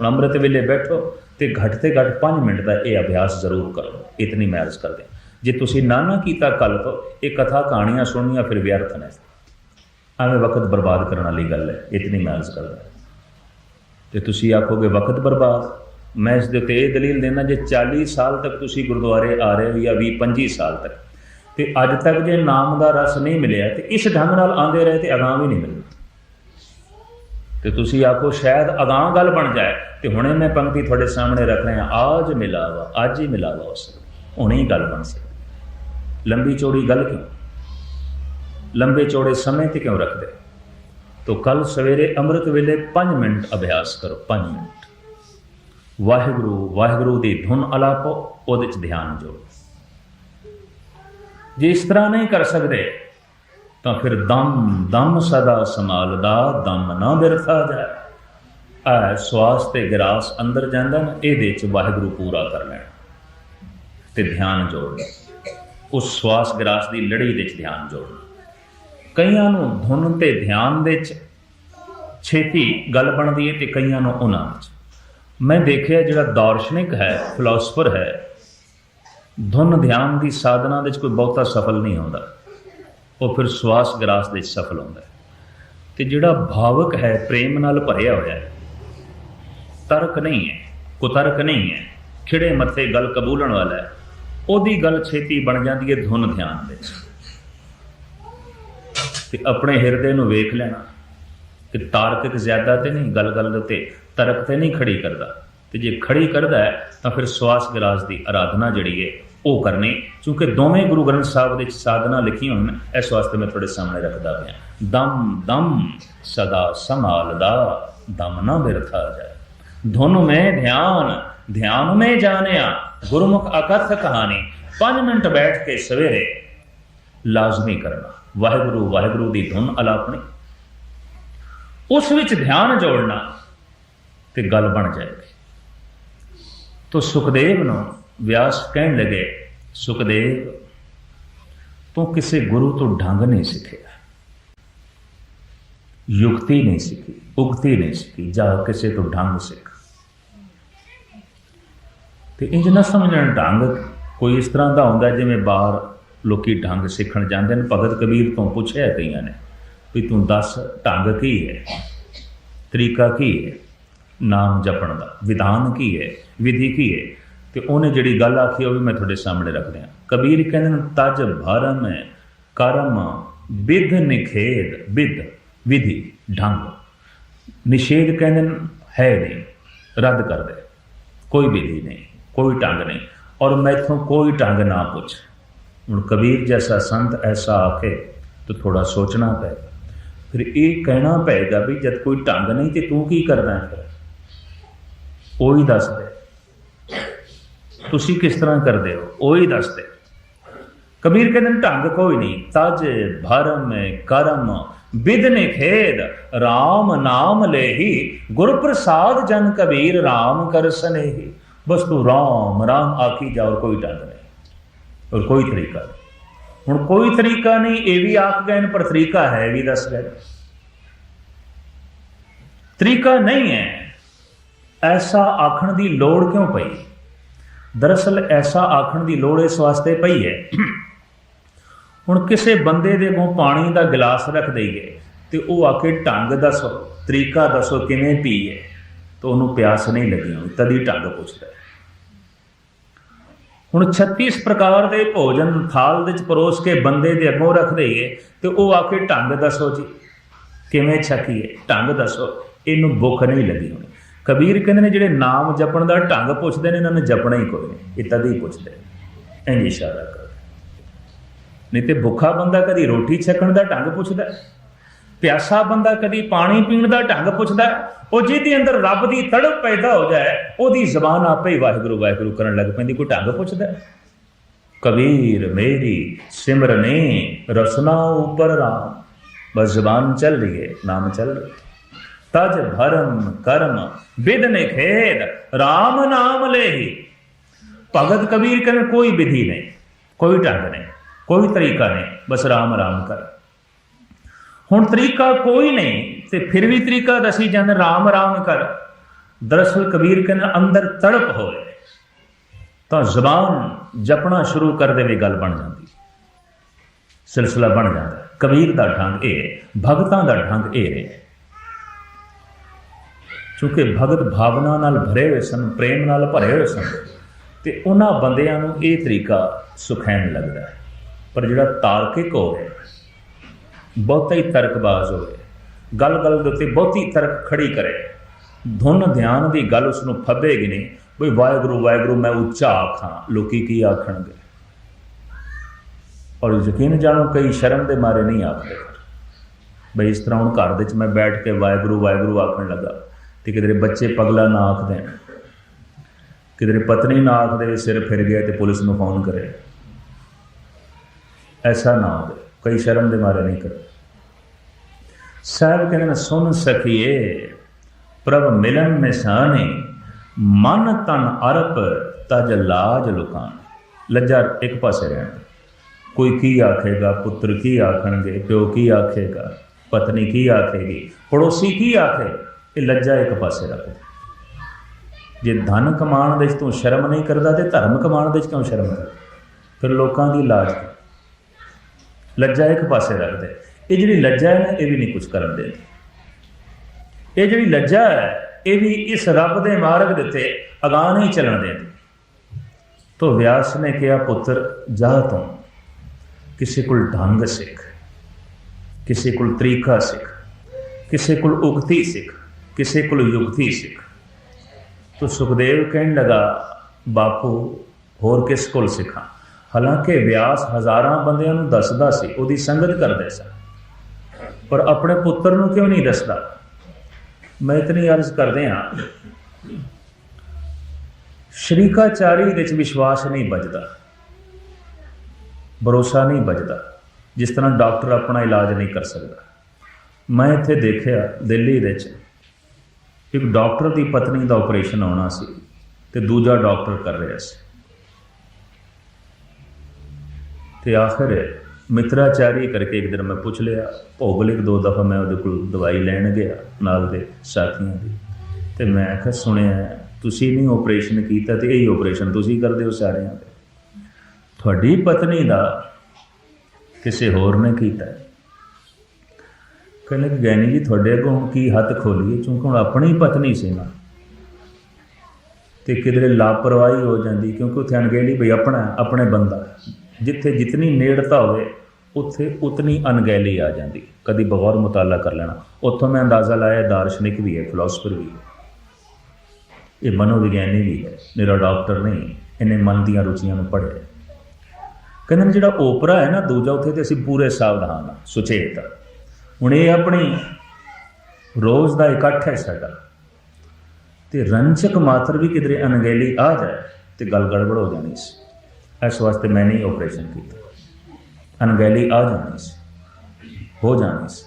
ਹੁਣ ਅੰਮ੍ਰਿਤ ਵੇਲੇ ਬੈਠੋ ਤੇ ਘੱਟ ਤੇ ਘੱਟ 5 ਮਿੰਟ ਦਾ ਇਹ ਅਭਿਆਸ ਜ਼ਰੂਰ ਕਰੋ। ਇਤਨੀ ਮੈਂ ਅਰਜ਼ ਕਰਦੇ ਜੇ ਤੁਸੀਂ ਨਾ ਨਾ ਕੀਤਾ ਕੱਲ ਤੋਂ ਇਹ ਕਥਾ, ਕਹਾਣੀਆਂ ਸੁਣਨੀਆਂ ਫਿਰ ਵਿਅਰਥ ਨੇ। ਐਵੇਂ ਵਕਤ ਬਰਬਾਦ ਕਰਨ ਵਾਲੀ ਗੱਲ ਹੈ। ਇਤਨੀ ਮੈਂ ਅਰਜ਼ ਕਰਦਾ ਤੇ ਤੁਸੀਂ ਆਖੋਗੇ, ਵਕਤ ਬਰਬਾਦ? ਮੈਂ ਇਸ ਦੇ ਉੱਤੇ ਇਹ ਦਲੀਲ ਦੇਣਾ ਜੇ 40 ਸਾਲ ਤੱਕ ਤੁਸੀਂ ਗੁਰਦੁਆਰੇ ਆ ਰਹੇ ਹੋ ਜਾਂ 20 25 ਸਾਲ ਤੱਕ। ਤੇ ਅੱਜ ਤੱਕ ਜੇ ਨਾਮ ਦਾ ਰਸ ਨਹੀਂ ਮਿਲਿਆ, ਤੇ ਇਸ ਢੰਗ ਨਾਲ ਆਂਦੇ ਰਹੇ ਤੇ ਅਗਾਂਹ ਵੀ ਨਹੀਂ ਮਿਲਣਾ ਤੇ ਤੁਸੀਂ ਆਖੋ ਸ਼ਾਇਦ ਅਗਾਂਹ ਗੱਲ ਬਣ ਜਾਏ। ਤੇ ਹੁਣੇ ਮੈਂ ਪੰਕਤੀ ਤੁਹਾਡੇ ਸਾਹਮਣੇ ਰੱਖ ਰਿਹਾ। ਆਜ ਮਿਲਾਵਾ, ਅੱਜ ਹੀ ਮਿਲਾਵਾ ਉਸ ਹੁਣੇ ਹੀ ਗੱਲ ਬਣ ਸਕਦੀ ਲੰਬੀ ਚੌੜੀ ਗੱਲ ਕਿਉਂ? ਲੰਬੇ ਚੌੜੇ ਸਮੇਂ ਤੇ ਕਿਉਂ ਰੱਖਦੇ? ਤੋ ਕੱਲ ਸਵੇਰੇ ਅੰਮ੍ਰਿਤ ਵੇਲੇ 5 ਮਿੰਟ ਅਭਿਆਸ ਕਰੋ 5 ਮਿੰਟ। ਵਾਹਿਗੁਰੂ ਵਾਹਿਗੁਰੂ ਦੀ ਧੁਨ ਅਲਾਪੋ, ਉਹਦੇ ਚ ਧਿਆਨ ਜੋੜੋ। ਜੇ ਇਸ ਤਰ੍ਹਾਂ ਨਹੀਂ ਕਰ ਸਕਦੇ ਤਾਂ ਫਿਰ ਦਮ ਦਮ ਸਦਾ ਸੰਭਾਲਦਾ, ਦਮ ਨਾ ਬਿਰਥਾ ਜਾਏ। ਆ ਸਵਾਸ ਤੇ ਗਰਾਸ ਅੰਦਰ ਜਾਂਦਾ ਨਾ, ਇਹਦੇ ਚ ਵਾਹਿਗੁਰੂ ਪੂਰਾ ਕਰ ਲੈਣਾ। ਤੇ ਧਿਆਨ ਜੋੜਨਾ। ਉਸ ਸਵਾਸ ਗਰਾਸ ਦੀ ਲੜੀ ਦੇ ਚ ਧਿਆਨ ਜੋੜਨਾ। ਕਈਆਂ ਨੂੰ ਧੁਨ ਤੇ ਧਿਆਨ ਦੇ ਚ ਛੇਤੀ ਗੱਲ ਬਣਦੀ ਹੈ ਤੇ ਕਈਆਂ ਨੂੰ ਉਹਨਾਂ ਵਿੱਚ। ਮੈਂ ਦੇਖਿਆ ਜਿਹੜਾ ਦਾਰਸ਼ਨਿਕ ਹੈ ਫਿਲਾਸਫਰ ਹੈ, ਧੁਨ ਧਿਆਨ ਦੀ ਸਾਧਨਾ ਦੇ ਵਿੱਚ ਕੋਈ ਬਹੁਤਾ ਸਫਲ ਨਹੀਂ ਹੁੰਦਾ। ਉਹ ਫਿਰ ਸਵਾਸ ਗਰਾਸ ਦੇ ਸਫਲ ਹੁੰਦਾ ਹੈ। ਤੇ ਜਿਹੜਾ ਭਾਵਕ ਹੈ, ਪ੍ਰੇਮ ਨਾਲ ਭਰਿਆ ਹੋਇਆ ਹੈ, ਤਰਕ ਨਹੀਂ ਹੈ, ਕੁਤਰਕ ਨਹੀਂ ਹੈ, ਖਿੜੇ ਮੱਥੇ ਗੱਲ ਕਬੂਲਣ ਵਾਲਾ ਹੈ, ਉਹਦੀ ਗੱਲ ਛੇਤੀ ਬਣ ਜਾਂਦੀ ਹੈ ਧੁਨ ਧਿਆਨ ਦੇ ਤੇ ਆਪਣੇ ਹਿਰਦੇ ਨੂੰ ਵੇਖ ਲੈਣਾ ਕਿ ਤਾਰਕਿਕ ਜ਼ਿਆਦਾ ਤੇ ਨਹੀਂ ਗੱਲ ਗੱਲ ਦੇ ਉੱਤੇ ਤਰਕ ਤੇ ਨਹੀਂ ਖੜੀ ਕਰਦਾ। ਤੇ ਜੇ ਖੜੀ ਕਰਦਾ ਹੈ, ਤਾਂ ਫਿਰ ਸਵਾਸ ਗਰਾਸ ਦੀ ਆਰਾਧਨਾ ਜਿਹੜੀ ਹੈ ਉਹ ਕਰਨੀ, ਕਿਉਂਕਿ ਦੋਵੇਂ ਗੁਰੂ ਗ੍ਰੰਥ ਸਾਹਿਬ ਦੇ ਵਿੱਚ ਸਾਧਨਾ ਲਿਖੀਆਂ ਹੋਣ ਇਸ ਵਾਸਤੇ ਮੈਂ ਤੁਹਾਡੇ ਸਾਹਮਣੇ ਰੱਖਦਾ ਪਿਆ। ਦਮ ਦਮ, ਸਦਾ ਸੰਭਾਲਦਾ, ਦਮ ਨਾ ਬਿਰਥਾ ਜਾਏ। ਧੁਨ ਮੈਂ ਧਿਆਨ ਧਿਆਨ ਮੈਂ ਜਾਣਿਆ, ਗੁਰਮੁਖ ਅਕਥ ਕਹਾਣੀ 5 ਮਿੰਟ ਬੈਠ ਕੇ ਸਵੇਰੇ ਲਾਜ਼ਮੀ ਕਰਨਾ। ਵਾਹਿਗੁਰੂ ਵਾਹਿਗੁਰੂ ਦੀ ਧੁਨ ਅਲਾਪਣੀ। ਉਸ ਵਿੱਚ ਧਿਆਨ ਜੋੜਨਾ ਤੇ ਗੱਲ ਬਣ ਜਾਏਗੀ। ਤੋ ਸੁਖਦੇਵ ਨੂੰ ਵਿਆਸ ਕਹਿਣ ਲੱਗੇ, ਸੁਖਦੇਵ, ਤੂੰ ਕਿਸੇ ਗੁਰੂ ਤੋਂ ਢੰਗ ਨਹੀਂ ਸਿੱਖਿਆ। ਯੁਕਤੀ ਨਹੀਂ ਸਿੱਖੀ ਉਗਤੀ ਨਹੀਂ ਸਿੱਖੀ, ਜਾਂ ਕਿਸੇ ਤੋਂ ਢੰਗ ਸਿੱਖ। ਤੇ ਇੰਜ ਨਾ ਸਮਝਣ ਢੰਗ ਕੋਈ ਇਸ ਤਰ੍ਹਾਂ ਦਾ ਹੁੰਦਾ ਜਿਵੇਂ ਬਾਹਰ ਲੋਕੀ ਢੰਗ ਸਿੱਖਣ ਜਾਂਦੇ ਨੇ। ਭਗਤ ਕਬੀਰ ਤੋਂ ਪੁੱਛਿਆ ਕਈਆਂ ਨੇ ਵੀ ਤੂੰ ਦੱਸ ਢੰਗ ਕੀ ਹੈ? ਤਰੀਕਾ ਕੀ ਹੈ? ਨਾਮ ਜਪਣ ਦਾ। ਵਿਧਾਨ ਕੀ ਹੈ? ਵਿਧੀ ਕੀ ਹੈ? ਤੇ ਉਹਨੇ ਜਿਹੜੀ ਗੱਲ ਆਖੀ ਉਹ ਵੀ ਮੈਂ ਤੁਹਾਡੇ ਸਾਹਮਣੇ ਰੱਖ ਰਿਹਾ। ਕਬੀਰ ਕਹਿੰਦੇ ਨੇ, ਤਜ ਭਰਮ ਕਰਮ ਵਿਧ ਨਿਖੇਦ ਵਿਧ ਵਿਧੀ, ਢੰਗ। ਨਿਸ਼ੇਧ ਕਹਿੰਦੇ ਨੇ, ਹੈ ਨਹੀਂ, ਰੱਦ ਕਰ ਦੇ। ਕੋਈ ਵਿਧੀ ਨਹੀਂ, ਕੋਈ ਢੰਗ ਨਹੀਂ, ਔਰ ਮੈਥੋਂ ਕੋਈ ਢੰਗ ਨਾ ਪੁੱਛ। ਹੁਣ ਕਬੀਰ ਜੈਸਾ ਸੰਤ ਐਸਾ ਆਖੇ, ਤਾਂ ਥੋੜਾ ਸੋਚਣਾ ਪਏਗਾ ਫਿਰ ਇਹ ਕਹਿਣਾ ਪਏਗਾ ਵੀ ਜਦ ਕੋਈ ਢੰਗ ਨਹੀਂ, ਤੇ ਤੂੰ ਕੀ ਕਰਦਾ ਹੈ? ਫਿਰ ਉਹ ਹੀ ਦੱਸ ਦੇ ਤੁਸੀਂ ਕਿਸ ਤਰ੍ਹਾਂ ਕਰਦੇ ਹੋ? ਉਹ ਹੀ ਦੱਸ ਕਬੀਰ ਕਹਿੰਦੇ ਨੇ, ਢੰਗ ਕੋਈ ਨਹੀਂ। ਤਜ ਭਰਮ ਕਰਮ ਵਿਦ ਨਿਖੇਦ RAM ਨਾਮ ਲੇਹੀ। ਗੁਰ ਪ੍ਰਸਾਦ ਜਨ ਕਬੀਰ RAM ਕਰ ਸਨੇਹੀ। ਬਸ ਤੂੰ RAM RAM ਆਖੀ ਜਾ ਔਰ ਕੋਈ ਢੰਗ ਨਹੀਂ। ਔਰ ਕੋਈ ਤਰੀਕਾ ਨਹੀਂ। ਹੁਣ ਕੋਈ ਤਰੀਕਾ ਨਹੀਂ ਇਹ ਵੀ ਆਖ ਗਏ ਨੇ ਪਰ ਤਰੀਕਾ ਹੈ ਵੀ ਦੱਸ ਗਏ ਤਰੀਕਾ ਨਹੀਂ ਹੈ। ਐਸਾ ਆਖਣ ਦੀ ਲੋੜ ਕਿਉਂ ਪਈ? ਦਰਅਸਲ ਐਸਾ ਆਖਣ ਦੀ ਲੋੜ ਇਸ ਵਾਸਤੇ ਪਈ ਹੈ ਹੁਣ ਕਿਸੇ ਬੰਦੇ ਦੇ ਮੂੰਹ ਪਾਣੀ ਦਾ ਗਲਾਸ ਰੱਖ ਦਈਏ ਤੇ ਉਹ ਆ ਕੇ ਢੰਗ ਦੱਸੋ, ਤਰੀਕਾ ਦੱਸੋ ਕਿਵੇਂ ਪੀਏ ਤਾਂ ਉਹਨੂੰ ਪਿਆਸ ਨਹੀਂ ਲੱਗੀ ਹੋਣੀ, ਤਦੀ ਢੰਗ ਪੁੱਛਦਾ ਹੈ। ਹੁਣ 36 ਪ੍ਰਕਾਰ ਦੇ ਭੋਜਨ ਥਾਲ ਵਿੱਚ ਪਰੋਸ ਕੇ ਬੰਦੇ ਦੇ ਅੱਗੋਂ ਰੱਖ ਦਈਏ ਤੇ ਉਹ ਆ ਕੇ ਢੰਗ ਦੱਸੋ ਜੀ, ਕਿਵੇਂ ਛਕੀਏ, ਢੰਗ ਦੱਸੋ, ਇਹਨੂੰ ਭੁੱਖ ਨਹੀਂ ਲੱਗੀ ਹੋਣੀ ਕਬੀਰ ਕਹਿੰਦੇ ਨੇ ਜਿਹੜੇ ਨਾਮ ਜਪਣ ਦਾ ਢੰਗ ਪੁੱਛਦੇ ਨੇ, ਇਹਨਾਂ ਨੇ ਜਪਣਾ ਹੀ ਕੋਈ ਨਹੀਂ, ਇਹ ਤਦ ਹੀ ਪੁੱਛਦੇ ਇੰਜ ਇਸ਼ਾਰਾ ਕਰ ਨਹੀਂ ਤੇ ਭੁੱਖਾ ਬੰਦਾ ਕਦੀ ਰੋਟੀ ਛਕਣ ਦਾ ਢੰਗ ਪੁੱਛਦਾ ਪਿਆਸਾ ਬੰਦਾ ਕਦੀ ਪਾਣੀ ਪੀਣ ਦਾ ਢੰਗ ਪੁੱਛਦਾ ਉਹ ਜਿਹਦੇ ਅੰਦਰ ਰੱਬ ਦੀ ਤੜਪ ਪੈਦਾ ਹੋ ਜਾਏ, ਉਹਦੀ ਜ਼ਬਾਨ ਆਪੇ ਹੀ ਵਾਹਿਗੁਰੂ ਵਾਹਿਗੁਰੂ ਕਰਨ ਲੱਗ ਪੈਂਦੀ, ਕੋਈ ਢੰਗ ਪੁੱਛਦਾ ਕਬੀਰ, ਮੇਰੀ ਸਿਮਰਨੇ, ਰਸਨਾ ਉਪਰ ਰਾਮ। ਬਸ ਜ਼ਬਾਨ ਚੱਲ ਰਹੀ ਹੈ, ਨਾਮ ਚੱਲ ਰਿਹਾ ਤਜ ਭਰਮ ਕਰਮ ਵਿਦ ਨਿਖੇਦ RAM ਨਾਮ ਲੇਹੀ। ਭਗਤ ਕਬੀਰ ਕਹਿੰਦੇ ਕੋਈ ਵਿਧੀ ਨਹੀਂ, ਕੋਈ ਢੰਗ ਨਹੀਂ, ਕੋਈ ਤਰੀਕਾ ਨਹੀਂ, ਬਸ ਰਾਮ ਰਾਮ ਕਰ ਹੁਣ ਤਰੀਕਾ ਕੋਈ ਨਹੀਂ ਤੇ ਫਿਰ ਵੀ ਤਰੀਕਾ ਦਸੀ ਜਾਂਦੇ ਰਾਮ ਰਾਮ ਕਰ ਦਰਅਸਲ ਕਬੀਰ ਕਹਿੰਦਾ ਅੰਦਰ ਤੜਪ ਹੋਵੇ, ਤਾਂ ਜ਼ਬਾਨ ਜਪਣਾ ਸ਼ੁਰੂ ਕਰ ਦੇਵੇ, ਗੱਲ ਬਣ ਜਾਂਦੀ। ਸਿਲਸਿਲਾ ਬਣ ਜਾਂਦਾ। ਕਬੀਰ ਦਾ ਢੰਗ ਇਹ ਭਗਤਾਂ ਦਾ ਢੰਗ ਇਹ ਹੈ। ਕਿਉਂਕਿ ਭਗਤ ਭਾਵਨਾ ਨਾਲ ਭਰੇ ਹੋਏ ਸਨ, ਪ੍ਰੇਮ ਨਾਲ ਭਰੇ ਹੋਏ ਸਨ। ਤੇ ਉਹਨਾਂ ਬੰਦਿਆਂ ਨੂੰ ਇਹ ਤਰੀਕਾ ਸੁਖੈਣ ਲੱਗਦਾ ਹੈ। ਪਰ ਜਿਹੜਾ ਤਾਰਕਿਕ ਹੋਵੇ ਬਹੁਤਾ ਹੀ ਤਰਕਬਾਜ਼ ਹੋਵੇ ਗੱਲ ਗੱਲ ਦੇ ਉੱਤੇ ਬਹੁਤੀ ਤਰਕ ਖੜੀ ਕਰੇ। ਧੁਨ ਧਿਆਨ ਦੀ ਗੱਲ ਉਸ ਨੂੰ ਫੱਬੇਗੀ ਨਹੀਂ ਵੀ ਵਾਹਿਗੁਰੂ ਵਾਹਿਗੁਰੂ, ਮੈਂ ਉੱਚਾ ਆਖਾਂ। ਲੋਕੀ ਕੀ ਆਖਣਗੇ? ਔਰ ਯਕੀਨ ਜਾਣੋ, ਕਈ ਸ਼ਰਮ ਦੇ ਮਾਰੇ ਨਹੀਂ ਆਖਦੇ। ਬਈ ਇਸ ਤਰ੍ਹਾਂ ਹੁਣ ਘਰ ਦੇ ਵਿੱਚ ਮੈਂ ਬੈਠ ਕੇ ਵਾਹਿਗੁਰੂ ਵਾਹਿਗੁਰੂ ਆਖਣ ਲੱਗਾ। ਤੇ ਕਿਧਰੇ ਬੱਚੇ ਪਗਲਾ ਨਾ ਆਖ ਦੇਣ ਕਿਧਰੇ ਪਤਨੀ ਨਾ ਆਖ ਦੇਵੇ ਸਿਰ ਫਿਰ ਗਿਆ ਤੇ ਪੁਲਿਸ ਨੂੰ ਫੋਨ ਕਰੇ। ਐਸਾ ਨਾ ਹੋਵੇ, ਕਈ ਸ਼ਰਮ ਦੇ ਮਾਰੇ ਨਹੀਂ ਕਰਦੇ ਸਾਹਿਬ ਕਹਿੰਦੇ ਸੁਣ ਸਖੀਏ ਪ੍ਰਭ ਮਿਲਨ ਨਿਸ਼ਾਨੇ ਮਨ ਤਨ ਅਰਪ ਤਜ ਲਾਜ ਲੁਕਾਨ। ਲੱਜਾ ਇੱਕ ਪਾਸੇ ਰਹਿਣ ਕੋਈ ਕੀ ਆਖੇਗਾ, ਪੁੱਤਰ ਕੀ ਆਖਣਗੇ, ਪਿਓ ਕੀ ਆਖੇਗਾ, ਪਤਨੀ ਕੀ ਆਖੇਗੀ, ਪੜੋਸੀ ਕੀ ਆਖੇ? ਇਹ ਲੱਜਾ ਇੱਕ ਪਾਸੇ ਰੱਖ। ਜੇ ਧਨ ਕਮਾਉਣ ਦੇ ਵਿੱਚ ਤੂੰ ਸ਼ਰਮ ਨਹੀਂ ਕਰਦਾ ਤੇ ਧਰਮ ਕਮਾਉਣ ਦੇ ਵਿੱਚ ਕਿਉਂ ਸ਼ਰਮ ਕਰਦਾ? ਫਿਰ ਲੋਕਾਂ ਦੀ ਲਾਜ ਲੱਜਾ ਇੱਕ ਪਾਸੇ ਰੱਖਦੇ ਇਹ ਜਿਹੜੀ ਲੱਜਾ ਹੈ ਨਾ, ਇਹ ਵੀ ਨਹੀਂ ਕੁਝ ਕਰਨ ਦਿੰਦੀ। ਇਹ ਜਿਹੜੀ ਲੱਜਾ ਹੈ, ਇਹ ਵੀ ਇਸ ਰੱਬ ਦੇ ਮਾਰਗ ਦੇ ਉੱਤੇ ਅਗਾਹ ਨਹੀਂ ਚੱਲਣ ਦਿੰਦੀ। ਤੋ ਵਿਆਸ ਨੇ ਕਿਹਾ, ਪੁੱਤਰ, ਜਾ ਤੂੰ। ਕਿਸੇ ਕੋਲ ਢੰਗ ਸਿੱਖ। ਕਿਸੇ ਕੋਲ ਤਰੀਕਾ ਸਿੱਖ। ਕਿਸੇ ਕੋਲ ਉਕਤੀ ਸਿੱਖ। ਕਿਸੇ ਕੋਲ ਯੁਕਤੀ ਸਿੱਖ ਤੋ ਸੁਖਦੇਵ ਕਹਿਣ ਲਗਾ, ਬਾਪੂ, ਹੋਰ ਕਿਸ ਕੋਲ ਸਿੱਖਾਂ? ਹਾਲਾਂਕਿ ਵਿਆਸ ਹਜ਼ਾਰਾਂ ਬੰਦਿਆਂ ਨੂੰ ਦੱਸਦਾ ਸੀ, ਉਹਦੀ ਸੰਗਤ ਕਰਦੇ ਸਨ। ਪਰ ਆਪਣੇ ਪੁੱਤਰ ਨੂੰ ਕਿਉਂ ਨਹੀਂ ਦੱਸਦਾ? ਮੈਂ ਇਤਨੀ ਅਰਜ਼ ਕਰਦੇ ਹਾਂ। ਸ਼੍ਰੀਕਾਚਾਰੀ ਵਿੱਚ ਵਿਸ਼ਵਾਸ ਨਹੀਂ ਬਚਦਾ ਭਰੋਸਾ ਨਹੀਂ ਬਚਦਾ ਜਿਸ ਤਰ੍ਹਾਂ ਡਾਕਟਰ ਆਪਣਾ ਇਲਾਜ ਨਹੀਂ ਕਰ ਸਕਦਾ। ਮੈਂ ਇੱਥੇ ਦੇਖਿਆ, ਦਿੱਲੀ ਵਿੱਚ ਇੱਕ ਡਾਕਟਰ ਦੀ ਪਤਨੀ ਦਾ ਆਪਰੇਸ਼ਨ ਹੋਣਾ ਸੀ ਤੇ ਦੂਜਾ ਡਾਕਟਰ ਕਰ ਰਿਹਾ ਸੀ। ਤੇ ਆਖਰ ਮਿੱਤਰਾਚਾਰੀ ਕਰਕੇ ਇੱਕ ਦਿਨ ਮੈਂ ਪੁੱਛ ਲਿਆ, ਭੌਗੋਲਿਕ ਦੋ ਦਫਾ ਮੈਂ ਉਹਦੇ ਕੋਲ ਦਵਾਈ ਲੈਣ ਗਿਆ ਨਾਲ ਦੇ ਸਾਥੀਆਂ ਦੀ। ਤੇ ਮੈਂ ਆਖਿਆ, ਸੁਣਿਆ, ਤੁਸੀਂ ਨਹੀਂ ਆਪਰੇਸ਼ਨ ਕੀਤਾ ਤੇ ਇਹੀ ਆਪਰੇਸ਼ਨ ਤੁਸੀਂ ਕਰਦੇ ਹੋ ਸਾਰਿਆਂ ਦੇ। ਤੁਹਾਡੀ ਪਤਨੀ ਦਾ ਕਿਸੇ ਹੋਰ ਨੇ ਕੀਤਾ। ਕਹਿੰਦੇ ਕਿ ਗੈਨੀ ਜੀ ਤੁਹਾਡੇ ਅੱਗੋਂ ਕੀ ਹੱਥ ਖੋਲੀਏ, ਕਿਉਂਕਿ ਹੁਣ ਆਪਣੀ ਪਤਨੀ ਸੀ ਨਾ ਤੇ ਕਿਧਰੇ ਲਾਪਰਵਾਹੀ ਹੋ ਜਾਂਦੀ, ਕਿਉਂਕਿ ਉੱਥੇ ਅਣਗਹਿਲੀ ਬਈ ਆਪਣਾ, ਆਪਣੇ ਬੰਦਾ। ਜਿੱਥੇ ਜਿਤਨੀ ਨੇੜਤਾ ਹੋਵੇ, ਉੱਥੇ ਉਤਨੀ ਅਣਗਹਿਲੀ ਆ ਜਾਂਦੀ। ਕਦੀ ਬਗੌਰ ਮੁਤਾਲਾ ਕਰ ਲੈਣਾ। ਉੱਥੋਂ ਮੈਂ ਅੰਦਾਜ਼ਾ ਲਾਇਆ, ਦਾਰਸ਼ਨਿਕ ਵੀ ਹੈ ਫਿਲਾਸਫਰ ਵੀ ਹੈ। ਇਹ ਮਨੋਵਿਗਿਆਨੀ ਵੀ ਹੈ, ਮੇਰਾ ਡਾਕਟਰ ਨਹੀਂ, ਇਹਨੇ ਮਨ ਦੀਆਂ ਰੁਚੀਆਂ ਨੂੰ ਪੜ੍ਹਿਆ। ਕਹਿੰਦੇ ਜਿਹੜਾ ਓਪਰਾ ਹੈ ਨਾ, ਦੂਜਾ ਉੱਥੇ ਤੇ ਅਸੀਂ ਪੂਰੇ ਸਾਵਧਾਨ ਸੁਚੇਤ ਹਾਂ। ਹੁਣ ਇਹ ਆਪਣੀ ਰੋਜ਼ ਦਾ ਇਕੱਠ ਹੈ ਸਾਡਾ। ਤੇ ਰੰਚਕ ਮਾਤਰ ਵੀ ਕਿਧਰੇ ਅਣਗਹਿਲੀ ਆ ਜਾਏ ਤੇ ਗੱਲ ਗੜਬੜ ਹੋ ਜਾਣੀ ਸੀ। ਇਸ ਵਾਸਤੇ ਮੈਂ ਨਹੀਂ ਆਪਰੇਸ਼ਨ ਕੀਤਾ। ਅਣਗਹਿਲੀ ਆ ਜਾਣੀ ਸੀ, ਹੋ ਜਾਣੀ ਸੀ।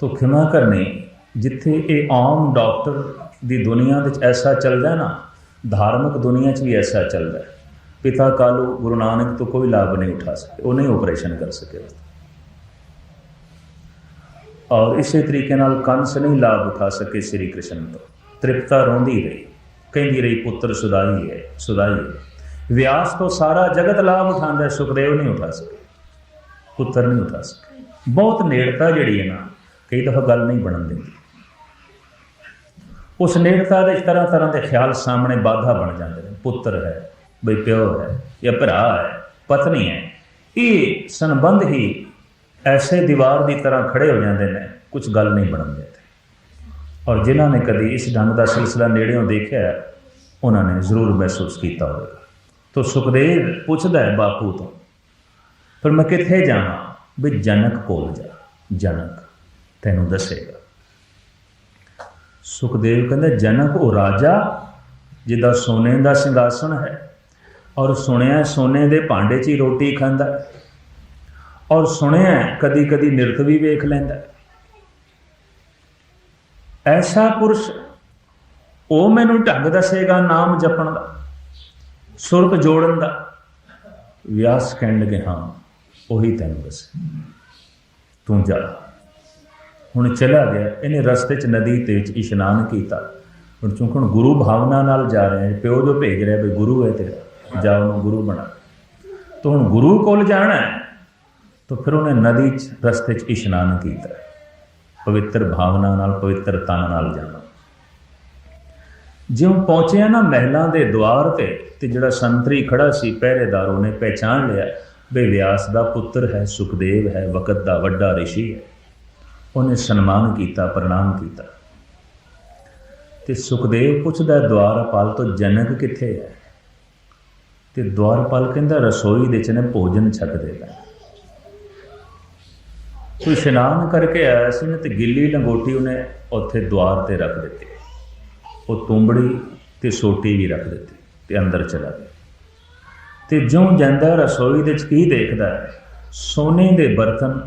ਤੋ ਖਿਮਾ ਕਰਨੀ, ਜਿੱਥੇ ਇਹ ਆਮ ਡਾਕਟਰ ਦੀ ਦੁਨੀਆ ਵਿੱਚ ਐਸਾ ਚੱਲਦਾ ਨਾ, ਧਾਰਮਿਕ ਦੁਨੀਆ 'ਚ ਵੀ ਐਸਾ ਚੱਲਦਾ। ਪਿਤਾ ਕਾਲੂ ਗੁਰੂ ਨਾਨਕ ਤੋਂ ਕੋਈ ਲਾਭ ਨਹੀਂ ਉਠਾ ਸਕੇ ਉਹ ਨਹੀਂ ਆਪਰੇਸ਼ਨ ਕਰ ਸਕੇ। ਔਰ ਇਸੇ ਤਰੀਕੇ ਨਾਲ ਕੰਸ ਨਹੀਂ ਲਾਭ ਉਠਾ ਸਕੇ ਸ੍ਰੀ ਕ੍ਰਿਸ਼ਨ ਤੋਂ। ਤ੍ਰਿਪਤਾ ਰੋਂਦੀ ਰਹੀ। ਕਹਿੰਦੀ ਰਹੀ, ਪੁੱਤਰ, ਸੁਦਾਈ ਹੈ ਸੁਦਾਈ ਹੈ। ਵਿਆਸ ਤੋਂ ਸਾਰਾ ਜਗਤ ਲਾਭ ਉਠਾਉਂਦਾ ਸੁਖਦੇਵ ਨਹੀਂ ਉਠਾ ਸਕੇ। ਪੁੱਤਰ ਨਹੀਂ ਉਠਾ ਸਕੇ। ਬਹੁਤ ਨੇੜਤਾ ਜਿਹੜੀ ਹੈ ਨਾ, ਕਈ ਦਫਾ ਗੱਲ ਨਹੀਂ ਬਣਨ ਦਿੰਦੀ। ਉਸ ਨੇੜਤਾ ਦੇ ਤਰ੍ਹਾਂ ਤਰ੍ਹਾਂ ਦੇ ਖਿਆਲ ਸਾਹਮਣੇ ਬਾਧਾ ਬਣ ਜਾਂਦੇ ਨੇ। ਪੁੱਤਰ ਹੈ, ਬਈ ਪਿਓ ਹੈ, ਜਾਂ ਭਰਾ ਹੈ, ਪਤਨੀ ਹੈ, ਇਹ ਸੰਬੰਧ ਹੀ ਐਸੇ ਦੀਵਾਰ ਦੀ ਤਰ੍ਹਾਂ ਖੜੇ ਹੋ ਜਾਂਦੇ ਨੇ ਕੁਝ ਗੱਲ ਨਹੀਂ ਬਣਨ ਦਿੰਦੇ। ਔਰ ਜਿਨ੍ਹਾਂ ਨੇ ਕਦੀ ਇਸ ਢੰਗ ਦਾ ਸਿਲਸਿਲਾ ਨੇੜਿਓਂ ਦੇਖਿਆ, ਉਹਨਾਂ ਨੇ ਜ਼ਰੂਰ ਮਹਿਸੂਸ ਕੀਤਾ ਹੋਵੇਗਾ। ਤੋ ਸੁਖਦੇਵ ਪੁੱਛਦਾ ਹੈ ਬਾਪੂ ਤੋਂ ਪਰ ਮੈਂ ਕਿੱਥੇ ਜਾਵਾਂ? ਵੀ ਜਨਕ ਕੋਲ ਜਾ, ਜਨਕ, ਤੈਨੂੰ ਦੱਸੇਗਾ। ਸੁਖਦੇਵ ਕਹਿੰਦਾ, ਜਨਕ ਉਹ ਰਾਜਾ ਜਿਹਦਾ ਸੋਨੇ ਦਾ ਸਿੰਘਾਸਣ ਹੈ ਔਰ ਸੁਣਿਆ ਸੋਨੇ ਦੇ ਭਾਂਡੇ 'ਚ ਹੀ ਰੋਟੀ ਖਾਂਦਾ ਔਰ ਸੁਣਿਆ ਕਦੀ ਕਦੀ ਨਿਰਤ ਵੀ ਵੇਖ ਲੈਂਦਾ ਐਸਾ ਪੁਰਸ਼, ਉਹ ਮੈਨੂੰ ਢੰਗ ਦੱਸੇਗਾ ਨਾਮ ਜਪਣ ਦਾ, ਸੁਰਤ ਜੋੜਨ ਦਾ। ਵਿਆਸ ਕਹਿਣ ਲੱਗੇ ਹਾਂ, ਉਹੀ ਤੈਨੂੰ ਦੱਸ। ਤੂੰ ਜਾ। ਹੁਣ ਚਲਾ ਗਿਆ, ਇਹਨੇ ਰਸਤੇ 'ਚ ਨਦੀ ਤੇ ਇਸ਼ਨਾਨ ਕੀਤਾ। ਹੁਣ ਚੂੰਕਿ ਹੁਣ ਗੁਰੂ ਭਾਵਨਾ ਨਾਲ ਜਾ ਰਹੇ ਪਿਓ ਜੋ ਭੇਜ ਰਿਹਾ ਵੀ ਗੁਰੂ ਹੈ ਤੇਰਾ, ਜਾ ਉਹਨੂੰ ਗੁਰੂ ਬਣਾ। ਤੂੰ ਹੁਣ ਗੁਰੂ ਕੋਲ ਜਾਣਾ ਹੈ ਤਾਂ ਫਿਰ ਉਹਨੇ ਨਦੀ 'ਚ ਰਸਤੇ 'ਚ ਇਸ਼ਨਾਨ ਕੀਤਾ। ਪਵਿੱਤਰ ਭਾਵਨਾ ਨਾਲ, ਪਵਿੱਤਰ ਤਨ ਨਾਲ ਜਾਣਾ। ਜਿਉਂ ਪਹੁੰਚਿਆ ਨਾ ਮਹਿਲਾਂ ਦੇ ਦੁਆਰ ਤੇ ਤੇ ਜਿਹੜਾ ਸੰਤਰੀ ਖੜਾ ਸੀ, ਪਹਿਰੇਦਾਰ ਉਹਨੇ ਪਹਿਚਾਨ ਲਿਆ ਵੀ ਵਿਆਸ ਦਾ ਪੁੱਤਰ ਹੈ, ਸੁਖਦੇਵ ਹੈ, ਵਕਤ ਦਾ ਵੱਡਾ ਰਿਸ਼ੀ ਹੈ। ਉਹਨੇ ਸਨਮਾਨ ਕੀਤਾ, ਪ੍ਰਣਾਮ ਕੀਤਾ। ਤੇ ਸੁਖਦੇਵ ਪੁੱਛਦਾ ਦਵਾਰਪਾਲ ਤੋਂ ਜਨਕ ਕਿੱਥੇ ਹੈ? ਤੇ ਦਵਾਰਪਾਲ ਕਹਿੰਦਾ, ਰਸੋਈ ਦੇ ਚ ਨੇ ਭੋਜਨ ਛਕਦੇ ਪਏ ਕੋਈ ਇਸ਼ਨਾਨ ਕਰਕੇ ਆਇਆ ਸੀ ਨਾ ਤੇ ਗਿੱਲੀ ਲੰਗੋਟੀ ਉਹਨੇ ਉੱਥੇ ਦੁਆਰ ਤੇ ਰੱਖ ਦਿੱਤੀ। ਉਹ ਤੁੰਬੜੀ ਤੇ ਸੋਟੀ ਵੀ ਰੱਖ ਦਿੱਤੀ ਤੇ ਅੰਦਰ ਚਲਾ ਗਿਆ। ਤੇ ਜਿਉਂ ਜਾਂਦਾ ਰਸੋਈ ਦੇ ਵਿੱਚ ਕੀ ਦੇਖਦਾ ਸੋਨੇ ਦੇ ਬਰਤਨ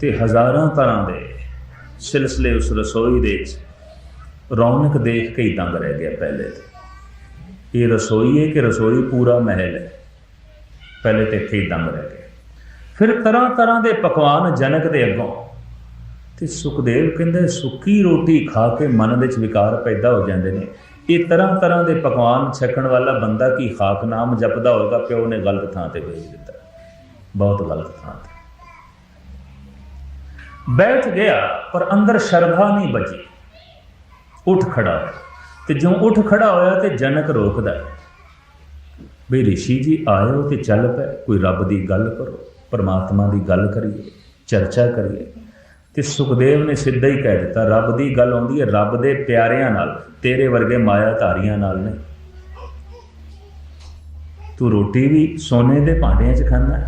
ਤੇ ਹਜ਼ਾਰਾਂ ਤਰ੍ਹਾਂ ਦੇ ਸਿਲਸਿਲੇ ਉਸ ਰਸੋਈ ਦੇ ਵਿੱਚ। ਰੌਣਕ ਦੇਖ ਕੇ ਹੀ ਦੰਗ ਰਹਿ ਗਿਆ ਪਹਿਲੇ ਤੇ। ਇਹ ਰਸੋਈ ਹੈ ਕਿ ਰਸੋਈ ਪੂਰਾ ਮਹਿਲ ਹੈ? ਪਹਿਲੇ ਤੇ ਇੱਥੇ ਹੀ ਦੰਗ ਰਹਿ ਗਏ ਫਿਰ ਤਰ੍ਹਾਂ ਤਰ੍ਹਾਂ ਦੇ ਪਕਵਾਨ ਜਨਕ ਦੇ ਅੱਗੋਂ। ਤੇ ਸੁਖਦੇਵ ਕਹਿੰਦੇ, ਸੁੱਕੀ ਰੋਟੀ ਖਾ ਕੇ ਮਨ ਵਿੱਚ ਵਿਕਾਰ ਪੈਦਾ ਹੋ ਜਾਂਦੇ ਨੇ। ਇਹ ਤਰ੍ਹਾਂ ਤਰ੍ਹਾਂ ਦੇ ਪਕਵਾਨ ਛਕਣ ਵਾਲਾ ਬੰਦਾ ਕੀ ਖਾਕ ਨਾਮ ਜਪਦਾ ਹੋਏਗਾ ਪਿਓ ਨੇ ਗਲਤ ਥਾਂ ਤੇ ਭੇਜ ਦਿੱਤਾ। ਬਹੁਤ ਗਲਤ ਥਾਂ ਤੇ। ਬੈਠ ਗਿਆ, ਪਰ ਅੰਦਰ ਸ਼ਰਧਾ ਨਹੀਂ ਬਚੀ। ਉੱਠ ਖੜਾ ਹੋਇਆ। ਤੇ ਜਿਉਂ ਉੱਠ ਖੜਾ ਹੋਇਆ ਤੇ ਜਨਕ ਰੋਕਦਾ ਵੀ ਰਿਸ਼ੀ ਜੀ, ਆਇਓ ਤੇ ਚੱਲ ਪਏ। ਕੋਈ ਰੱਬ ਦੀ ਗੱਲ ਕਰੋ। ਪਰਮਾਤਮਾ ਦੀ ਗੱਲ ਕਰੀਏ, ਚਰਚਾ ਕਰੀਏ, ਤੇ ਸੁਖਦੇਵ ਨੇ ਸਿੱਧਾ ਹੀ ਕਹਿ ਦਿੱਤਾ, ਰੱਬ ਦੀ ਗੱਲ ਆਉਂਦੀ ਹੈ, ਰੱਬ ਦੇ ਪਿਆਰਿਆਂ ਨਾਲ, ਤੇਰੇ ਵਰਗੇ ਮਾਇਆ ਧਾਰੀਆਂ ਨਾਲ ਨਹੀਂ। ਤੂੰ ਰੋਟੀ ਵੀ ਸੋਨੇ ਦੇ ਭਾਂਡਿਆਂ 'ਚ ਖਾਂਦਾ